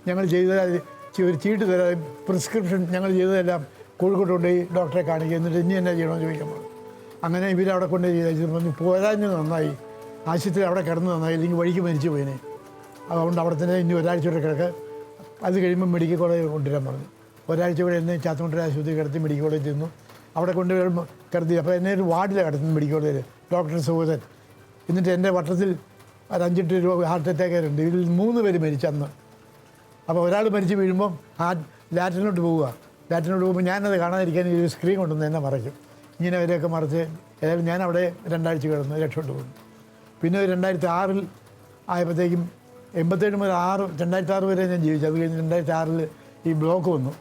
Speaker 2: ഞങ്ങൾ ചെയ്ത ഒരു ചീട്ട് തരാം പ്രിസ്ക്രിപ്ഷൻ ഞങ്ങൾ ചെയ്തതെല്ലാം കോഴിക്കോട് കൊണ്ടുപോയി ഡോക്ടറെ കാണിക്കുക. എന്നിട്ട് ഇനി എന്നാ ചെയ്യണമെന്ന് ചോദിക്കുമ്പോൾ അങ്ങനെ കൊണ്ടുപോയി ചെയ്തു. പറഞ്ഞു പോരാഞ്ഞ് നന്നായി. ആശുപത്രി അവിടെ കിടന്ന് നന്നായി. അല്ലെങ്കിൽ വഴിക്ക് മരിച്ചു പോയിനെ. അതുകൊണ്ട് അവിടെ തന്നെ ഇനി ഒരാഴ്ച കൂടെ കിടക്ക്. അത് കഴിയുമ്പോൾ മെഡിക്കൽ കോളേജ് കൊണ്ടുവരാൻ പറഞ്ഞു. ഒരാഴ്ച കൂടെ എന്നെ ചാത്തമുട്ട ആശുപത്രി കിടത്തി മെഡിക്കൽ കോളേജിൽ ചെന്നു. അവിടെ കൊണ്ടുവരുമ്പോൾ കിടത്തി അപ്പോൾ എന്നെ ഒരു വാർഡിൽ കിടന്നു മെഡിക്കൽ കോളേജിൽ. ഡോക്ടർ സുഗതൻ എന്നിട്ട് എന്റെ വട്ടത്തിൽ ഒരു അഞ്ചെട്ട് രൂപ ഹാർട്ട് അറ്റാക്കാരുണ്ട് ഇതിൽ മൂന്ന് പേര് മരിച്ചന്ന് അപ്പോൾ ഒരാൾ മരിച്ച് വീഴുമ്പം ആ ലാറ്റിനോട്ട് പോവുക. ലാറ്റിനോട്ട് പോകുമ്പോൾ ഞാനത് കാണാതിരിക്കാൻ ഈ സ്ക്രീൻ കൊണ്ടുവന്ന് എന്നെ മറയ്ക്കും. ഇങ്ങനെ അവരെയൊക്കെ മറിച്ച് ഏതായാലും ഞാൻ അവിടെ രണ്ടാഴ്ച കിടന്ന് രക്ഷപ്പെട്ടു പോകുന്നു പിന്നെ രണ്ടായിരത്തി ആറിൽ ആയപ്പോഴത്തേക്കും എൺപത്തേഴ് മുതൽ ആറ് രണ്ടായിരത്തി ആറ് വരെ ഞാൻ ജീവിച്ചു. അത് കഴിഞ്ഞ് രണ്ടായിരത്തി ആറിൽ ഈ ബ്ലോക്ക് വന്നു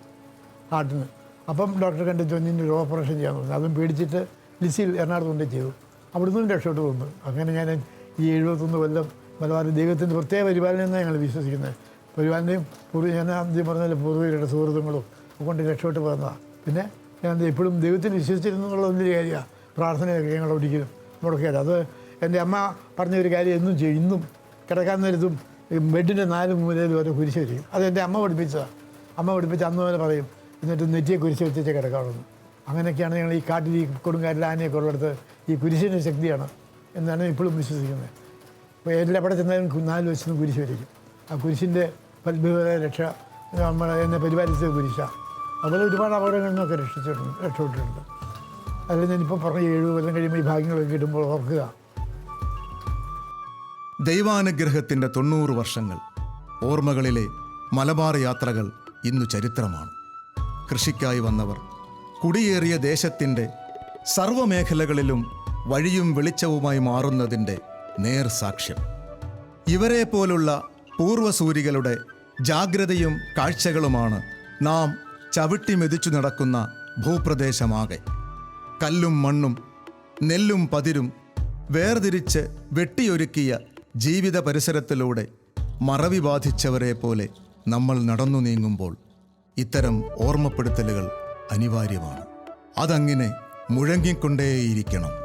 Speaker 2: ഹാർട്ടിന് അപ്പം ഡോക്ടറെ കണ്ട് ചൊന്നിന്റെ ഒരു ഓപ്പറേഷൻ ചെയ്യാൻ പറഞ്ഞു. അതും പേടിച്ചിട്ട് ലിസിയിൽ എറണാകുളത്ത് കൊണ്ട് ചെയ്തു. അവിടുന്ന് രക്ഷപ്പെട്ടു വന്നു. അങ്ങനെ ഞാൻ ഈ എഴുപത്തൊന്ന് കൊല്ലം മലബാർ ദൈവത്തിന്റെ പ്രത്യേക പരിപാലനം എന്നാണ് ഞങ്ങൾ വിശ്വസിക്കുന്നത്. പരിപാലനയും പൂർവ ഞാൻ ആദ്യം പറഞ്ഞ പൂർവീരുടെ സുഹൃത്തുക്കളും കൊണ്ട് രക്ഷപ്പെട്ട് പോകുന്നതാണ് പിന്നെ ഞാൻ എപ്പോഴും ദൈവത്തിൽ വിശ്വസിച്ചിരുന്നു എന്നുള്ള വലിയ കാര്യമാണ് പ്രാർത്ഥനയൊക്കെ ഞങ്ങൾ ഒരിക്കലും മുടക്കിയത് അത് എന്റെ അമ്മ പറഞ്ഞ ഒരു കാര്യം എന്നും ചെയ്യും. ഇന്നും കിടക്കാൻ നേരത്തും ബെഡിന്റെ നാല് മൂലയിലും ഓരോ കുരിശ് വരും അത് എന്റെ അമ്മ പഠിപ്പിച്ചതാണ് അമ്മ പഠിപ്പിച്ച അന്ന് വരെ പറയും എന്നിട്ട് നെറ്റിയെ കുരിശ് വെച്ചേ കിടക്കാറുള്ളൂ അങ്ങനെയൊക്കെയാണ് ഞങ്ങൾ ഈ കാട്ടിൽ ഈ കൊടുങ്കാറ്റിൽ ആനയൊക്കെ ഉള്ളിടത്ത് ഈ കുരിശിന്റെ ശക്തിയാണ് എന്നാണ് ഇപ്പോഴും വിശ്വസിക്കുന്നത്. അപ്പോൾ എല്ലാവിടെ ചെന്നാലും നാല് വശത്തും കുരിശ് വരയ്ക്കും. ആ കുരിശിന്റെ പത്ഭുത രക്ഷ നമ്മൾ എന്നെ പരിപാലിച്ചത് കുരിശാണ് അതുപോലെ ഒരുപാട് അപകടങ്ങളിൽ നിന്നൊക്കെ രക്ഷിച്ചിട്ടുണ്ട് രക്ഷപ്പെട്ടിട്ടുണ്ട് അതിൽ ഞാനിപ്പോൾ പറഞ്ഞ ഏഴ് കൊല്ലം കഴിയുമ്പോൾ ഈ ഭാഗ്യങ്ങളൊക്കെ കിട്ടുമ്പോൾ ഓർക്കുക.
Speaker 1: ദൈവാനുഗ്രഹത്തിന്റെ തൊണ്ണൂറ് വർഷങ്ങൾ ഓർമ്മകളിലെ മലബാർ യാത്രകൾ ഇന്നു ചരിത്രമാണ്. കൃഷിക്കായി വന്നവർ കുടിയേറിയ ദേശത്തിന്റെ സർവമേഖലകളിലും വഴിയും വെളിച്ചവുമായി മാറുന്നതിന്റെ നേർ സാക്ഷ്യം. ഇവരെ പോലുള്ള പൂർവസൂരികളുടെ ജാഗ്രതയും കാഴ്ചകളുമാണ് നാം ചവിട്ടി മെതിച്ചു നടക്കുന്ന ഭൂപ്രദേശമാകെ. കല്ലും മണ്ണും നെല്ലും പതിരും വേർതിരിച്ച് വെട്ടിയൊരുക്കിയ ജീവിത പരിസരത്തിലൂടെ മറവി ബാധിച്ചവരെ പോലെ നമ്മൾ നടന്നു നീങ്ങുമ്പോൾ ഇത്തരം ഓർമ്മപ്പെടുത്തലുകൾ അനിവാര്യമാണ്. അതങ്ങനെ മുഴങ്ങിക്കൊണ്ടേയിരിക്കണം.